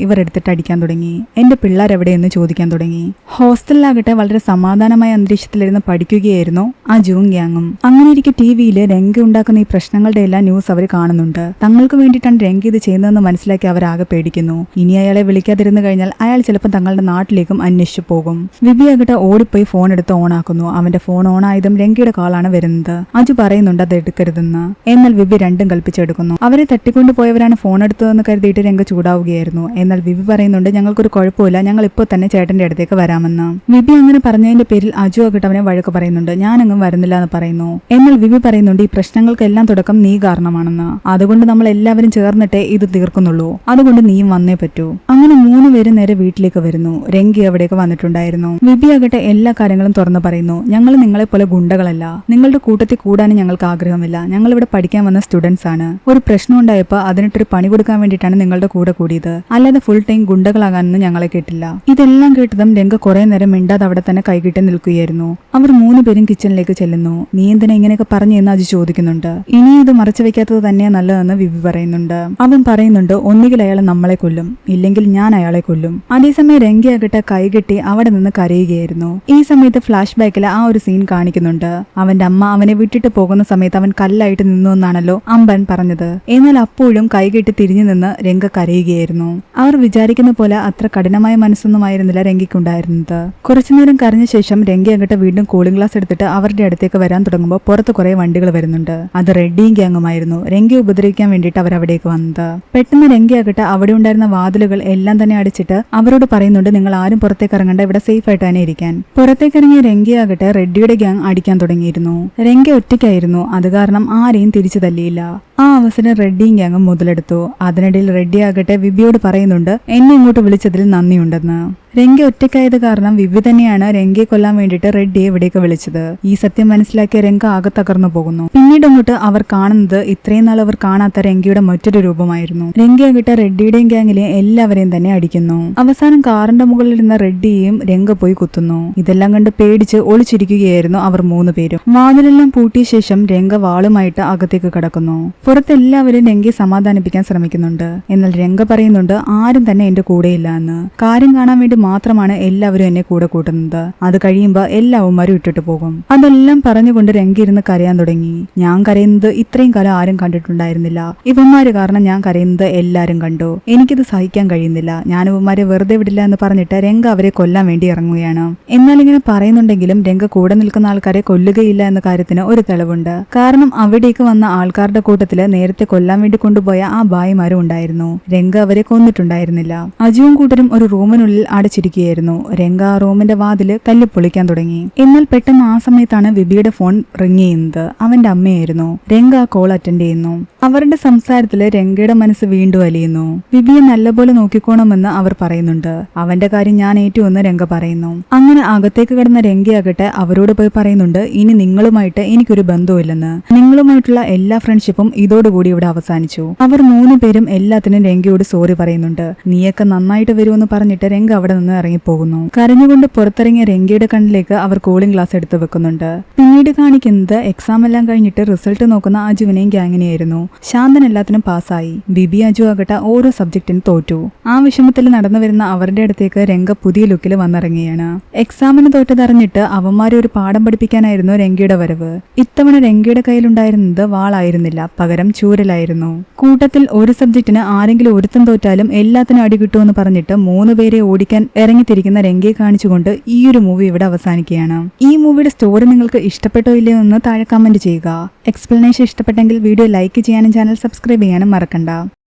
ഇവർ എടുത്തിട്ട് അടിക്കാൻ തുടങ്ങി. എന്റെ പിള്ളേർ എവിടെയെന്ന് ചോദിക്കാൻ തുടങ്ങി. ഹോസ്റ്റലിലാകട്ടെ വളരെ സമാധാനമായ അന്തരീക്ഷത്തിലിരുന്ന് പഠിക്കുകയായിരുന്നു ആ ജൂൺ ഗ്യാങ്ങും. അങ്ങനെ ഇരിക്കെ ടി വിയിൽ രംഗ ഉണ്ടാക്കുന്ന ഈ പ്രശ്നങ്ങളുടെ എല്ലാ ന്യൂസ് അവർ കാണുന്നുണ്ട്. തങ്ങൾക്ക് വേണ്ടിയിട്ടാണ് രംഗ ഇത് ചെയ്യുന്നതെന്ന് മനസ്സിലാക്കി അവർ ആകെ പേടിക്കുന്നു. ഇനി അയാളെ വിളിക്കാതിരുന്നു കഴിഞ്ഞാൽ അയാൾ ചിലപ്പോൾ തങ്ങളുടെ നാട്ടിലേക്കും അന്വേഷിച്ചു പോകും. വിബി ആകട്ടെ ഓടിപ്പോയി ഫോൺ എടുത്ത് ഓണാക്കുന്നു അവന്റെ ഫോൺ ഓണായതും രംഗയുടെ കാളാണ് വരുന്നത്. അജു പറയുന്നുണ്ട് അത് എടുക്കരുതെന്ന്. എന്നാൽ വിബി രണ്ടും കൽപ്പിച്ചെടുക്കുന്നു. അവരെ തട്ടിക്കൊണ്ടു പോയവരാണ് ഫോൺ എടുത്തതെന്ന് കരുതിയിട്ട് രംഗ ചൂടാവുകയായിരുന്നു. എന്നാൽ വിബി പറയുന്നുണ്ട് ഞങ്ങൾക്കൊരു കുഴപ്പമില്ല. ഞങ്ങൾ ഇപ്പോൾ തന്നെ ചേട്ടന്റെ അടുത്തേക്ക് വരാമെന്ന്. വിബി അങ്ങനെ പറഞ്ഞതിന്റെ പേരിൽ അജു ആകട്ടെ അവനെ വഴക്ക് പറയുന്നുണ്ട്. ഞാനങ്ങും വരുന്നില്ല എന്ന് പറയുന്നു. എന്നാൽ വിബി പറയുന്നുണ്ട് ഈ പ്രശ്നങ്ങൾക്കെല്ലാം തുടക്കം നീ കാരണമാണെന്ന്. അതുകൊണ്ട് നമ്മൾ എല്ലാവരും ചേർന്നിട്ടേ ഇത് തീർക്കുന്നുള്ളൂ. അതുകൊണ്ട് നീയും വന്നേ പറ്റൂ. അങ്ങനെ മൂന്ന് പേര് നേരെ വീട്ടിലേക്ക് വരുന്നു. രംഗി അവിടേക്ക് വന്നിട്ടുണ്ടായിരുന്നു. വിബി ആകട്ടെ എല്ലാ കാര്യങ്ങളും തുറന്നു പറയുന്നു. ഞങ്ങൾ നിങ്ങളെ പോലെ ഗുണ്ടകളല്ല. നിങ്ങളുടെ കൂട്ടത്തിൽ കൂടാനും ഞങ്ങൾക്ക് ആഗ്രഹമില്ല. ഞങ്ങൾ ഇവിടെ പഠിക്കാൻ വന്ന സ്റ്റുഡൻസ് ആണ്. ഒരു പ്രശ്നം ഉണ്ടായപ്പോൾ അതിനിട്ടൊരു പണി കൊടുക്കാൻ വേണ്ടിയിട്ടാണ് നിങ്ങളുടെ കൂടെ കൂടിയത്. അല്ലാതെ ഫുൾ ടൈം ഗുണ്ടകളാകാനൊന്നും ഞങ്ങളെ കേട്ടില്ല. ഇതെല്ലാം കേട്ടതും രംഗ കുറെ നേരം മിണ്ടാതെ അവിടെ തന്നെ കൈകിട്ടി നിൽക്കുകയായിരുന്നു. അവർ മൂന്ന് പേരും കിച്ചണിലേക്ക് ചെല്ലുന്നു. നീ എന്തിനാ ഇങ്ങനെയൊക്കെ പറഞ്ഞു എന്ന് അജി ചോദിക്കുന്നുണ്ട്. ഇനി ഇത് മറച്ചു വെക്കാത്തത് തന്നെയാ നല്ലതെന്ന് വിവി പറയുന്നുണ്ട്. അവൻ പറയുന്നുണ്ട് ഒന്നുകിൽ അയാൾ നമ്മളെ കൊല്ലും. ഇല്ലെങ്കിൽ ഞാൻ അയാളെ കൊല്ലും. അതേസമയം രംഗയാകട്ടെ കൈകെട്ടി അവിടെ നിന്ന് കരയുകയായിരുന്നു. ഈ സമയത്ത് ഫ്ലാഷ് ബാക്കിൽ ആ ഒരു സീൻ കാണിക്കുന്നുണ്ട്. അവന്റെ അമ്മ അവനെ വിട്ടിട്ട് പോകുന്ന സമയത്ത് അവൻ കല്ലായിട്ട് നിന്നു എന്നാണല്ലോ അമ്പൻ പറഞ്ഞത്. എന്നാൽ അപ്പോഴും കൈകെട്ടി തിരിഞ്ഞു നിന്ന് രംഗ കരയുകയായിരുന്നു. അവർ വിചാരിക്കുന്ന പോലെ അത്ര കഠിനമായ മനസ്സൊന്നുമായിരുന്നില്ല രംഗിക്കുണ്ടായിരുന്നത്. കുറച്ചുനേരം കരഞ്ഞ ശേഷം രംഗയങ്ങട്ട് വീണ്ടും കൂളിംഗ് ഗ്ലാസ് എടുത്തിട്ട് അവരുടെ അടുത്തേക്ക് വരാൻ തുടങ്ങുമ്പോൾ പുറത്ത് കുറെ വണ്ടികൾ വരുന്നുണ്ട്. അത് റെഡ്ഡിയും ഗ്യാങ്ങുമായിരുന്നു. രംഗയെ ഉപദ്രവിക്കാൻ വേണ്ടിയിട്ട് അവർ അവിടേക്ക് വന്നത്. പെട്ടെന്ന് രംഗയാകട്ടെ അവിടെ ഉണ്ടായിരുന്ന വാതിലുകൾ എല്ലാം തന്നെ അടിച്ചിട്ട് അവരോട് പറയുന്നുണ്ട് നിങ്ങൾ ആരും പുറത്തേക്ക് ഇറങ്ങണ്ട ഇവിടെ സേഫ് ആയിട്ട് തന്നെ ഇരിക്കാൻ. പുറത്തേക്ക് ഇറങ്ങിയ രംഗയാകട്ടെ റെഡ്ഡിയുടെ ഗ്യാങ് അടിക്കാൻ തുടങ്ങിയിരുന്നു. രംഗ ഒറ്റയ്ക്കായിരുന്നു അത് കാരണം ആരെയും തിരിച്ചു തല്ലിയില്ല. ആ അവസരം റെഡ്ഡിയും ഗ്യാങ്ങും മുതലെടുത്തു. അതിനിടയിൽ റെഡ്ഡി ആകട്ടെ വിബിയോട് പറയുന്നുണ്ട് എന്നെ ഇങ്ങോട്ട് വിളിച്ചതിൽ നന്ദിയുണ്ടെന്ന്. രംഗ ഒറ്റയ്ക്കായത് കാരണം വിവി തന്നെയാണ് രംഗയെ കൊല്ലാൻ വേണ്ടിയിട്ട് റെഡ്ഡിയെ ഇവിടേക്ക് വിളിച്ചത്. ഈ സത്യം മനസ്സിലാക്കിയ രംഗ ആകെ തകർന്നു പോകുന്നു. പിന്നീട് അങ്ങോട്ട് അവർ കാണുന്നത് ഇത്രയും നാൾ അവർ കാണാത്ത രംഗയുടെ മറ്റൊരു രൂപമായിരുന്നു. രംഗയാകട്ടെ റെഡ്ഡിയുടെയും ഗ്യാങ്ങിലെ എല്ലാവരെയും തന്നെ അടിക്കുന്നു. അവസാനം കാറിന്റെ മുകളിലിരുന്ന റെഡ്ഡിയെയും രംഗ പോയി കുത്തുന്നു. ഇതെല്ലാം കണ്ട് പേടിച്ച് ഒളിച്ചിരിക്കുകയായിരുന്നു അവർ മൂന്ന് പേരും. വാതിലെല്ലാം പൂട്ടിയ ശേഷം രംഗ വാളുമായിട്ട് അകത്തേക്ക് കടക്കുന്നു. പുറത്തെല്ലാവരും രംഗയെ സമാധാനിപ്പിക്കാൻ ശ്രമിക്കുന്നുണ്ട്. എന്നാൽ രംഗ പറയുന്നുണ്ട് ആരും തന്നെ എന്റെ കൂടെയില്ല എന്ന്. കാര്യം കാണാൻ വേണ്ടി മാത്രമാണ് എല്ലാവരും എന്നെ കൂടെ കൂട്ടുന്നത്. അത് കഴിയുമ്പോൾ എല്ലാവന്മാരും ഇട്ടിട്ട് പോകും. അതെല്ലാം പറഞ്ഞുകൊണ്ട് രംഗിരുന്ന് കരയാൻ തുടങ്ങി. ഞാൻ കരയുന്നത് ഇത്രയും കാലം ആരും കണ്ടിട്ടുണ്ടായിരുന്നില്ല. ഇവന്മാര് കാരണം ഞാൻ കരയുന്നത് എല്ലാരും കണ്ടു. എനിക്കിത് സഹിക്കാൻ കഴിയുന്നില്ല. ഞാൻ ഇവന്മാരെ വെറുതെ വിടില്ല എന്ന് പറഞ്ഞിട്ട് രംഗ അവരെ കൊല്ലാൻ വേണ്ടി ഇറങ്ങുകയാണ്. എന്നാൽ ഇങ്ങനെ പറയുന്നുണ്ടെങ്കിലും രംഗ കൂടെ നിൽക്കുന്ന ആൾക്കാരെ കൊല്ലുകയില്ല എന്ന കാര്യത്തിന് ഒരു തെളിവുണ്ട്. കാരണം അവിടേക്ക് വന്ന ആൾക്കാരുടെ കൂട്ടത്തിൽ നേരത്തെ കൊല്ലാൻ വേണ്ടി കൊണ്ടുപോയ ആ ബായിമാരും ഉണ്ടായിരുന്നു. രംഗ അവരെ കൊന്നിട്ടുണ്ടായിരുന്നില്ല. അജുവും കൂട്ടരും ഒരു റൂമിനുള്ളിൽ അടച്ചിരിക്കുകയായിരുന്നു രംഗ റൂമിന്റെ വാതിൽ തല്ലിപ്പൊളിക്കാൻ തുടങ്ങി. എന്നാൽ പെട്ടെന്ന് ആ സമയത്താണ് വിബിയുടെ ഫോൺ റിങ് ചെയ്യുന്നത്. അവന്റെ അമ്മയായിരുന്നു. രംഗ കോൾ അറ്റൻഡ് ചെയ്യുന്നു. അവരുടെ സംസാരത്തിൽ രംഗയുടെ മനസ്സ് വീണ്ടും അലിയുന്നു. വിബിയെ നല്ലപോലെ നോക്കിക്കോണമെന്ന് അവർ പറയുന്നുണ്ട്. അവന്റെ കാര്യം ഞാൻ ഏറ്റുവെന്ന് രംഗ പറയുന്നു. അങ്ങനെ അകത്തേക്ക് കിടന്ന രംഗയാകട്ടെ അവരോട് പോയി പറയുന്നുണ്ട് ഇനി നിങ്ങളുമായിട്ട് എനിക്കൊരു ബന്ധമില്ലെന്ന് നിങ്ങളുമായിട്ടുള്ള എല്ലാ ഫ്രണ്ട്ഷിപ്പും ഇതോടുകൂടി ഇവിടെ അവസാനിച്ചു. അവർ മൂന്ന് പേരും എല്ലാത്തിനും രംഗയോട് സോറി പറയുന്നുണ്ട്. നീയൊക്കെ നന്നായിട്ട് വരുമെന്ന് പറഞ്ഞിട്ട് രംഗ അവിടെ നിന്ന് ഇറങ്ങിപ്പോകുന്നു. കരഞ്ഞുകൊണ്ട് പുറത്തിറങ്ങിയ രംഗയുടെ കണ്ണിലേക്ക് അവർ കൂളിംഗ് ഗ്ലാസ് എടുത്ത് വെക്കുന്നുണ്ട്. പിന്നീട് കാണിക്കുന്നത് എക്സാം എല്ലാം കഴിഞ്ഞിട്ട് റിസൾട്ട് നോക്കുന്ന അജുവിനെയും ഗ്യാങ്ങിനെയായിരുന്നു ശാന്തൻ എല്ലാത്തിനും പാസ്സായി ബിബി അജു ആകട്ടെ ഓരോ സബ്ജക്റ്റിനും തോറ്റു. ആ വിഷമത്തിൽ നടന്നു വരുന്ന അവരുടെ അടുത്തേക്ക് രംഗ പുതിയ ലുക്കിൽ വന്നിറങ്ങിയാണ് എക്സാമിന് തോറ്റതറിഞ്ഞിട്ട് അവന്മാരെ ഒരു പാഠം പഠിപ്പിക്കാനായിരുന്നു രംഗയുടെ വരവ്. ഇത്തവണ രംഗയുടെ കയ്യിലുണ്ടായിരുന്നത് വാളായിരുന്നില്ല പകരം ചൂരലായിരുന്നു. കൂട്ടത്തിൽ ഒരു സബ്ജക്റ്റിന് ആരെങ്കിലും ഒരുത്തം തോറ്റാലും എല്ലാത്തിനും അടി കിട്ടുമെന്ന് പറഞ്ഞിട്ട് മൂന്ന് പേരെ ഓടിക്കാൻ ഇറങ്ങിത്തിരിക്കുന്ന രംഗയെ കാണിച്ചുകൊണ്ട് ഈ ഒരു മൂവി ഇവിടെ അവസാനിക്കുകയാണ്. ഈ മൂവിയുടെ സ്റ്റോറി നിങ്ങൾക്ക് ഇഷ്ടപ്പെട്ടോ ഇല്ലയോ എന്ന് താഴെ കമന്റ് ചെയ്യുക. എക്സ്പ്ലനേഷൻ ഇഷ്ടപ്പെട്ടെങ്കിൽ വീഡിയോ ലൈക്ക് ചെയ്യാനും ചാനൽ സബ്സ്ക്രൈബ് ചെയ്യാനും മറക്കണ്ട.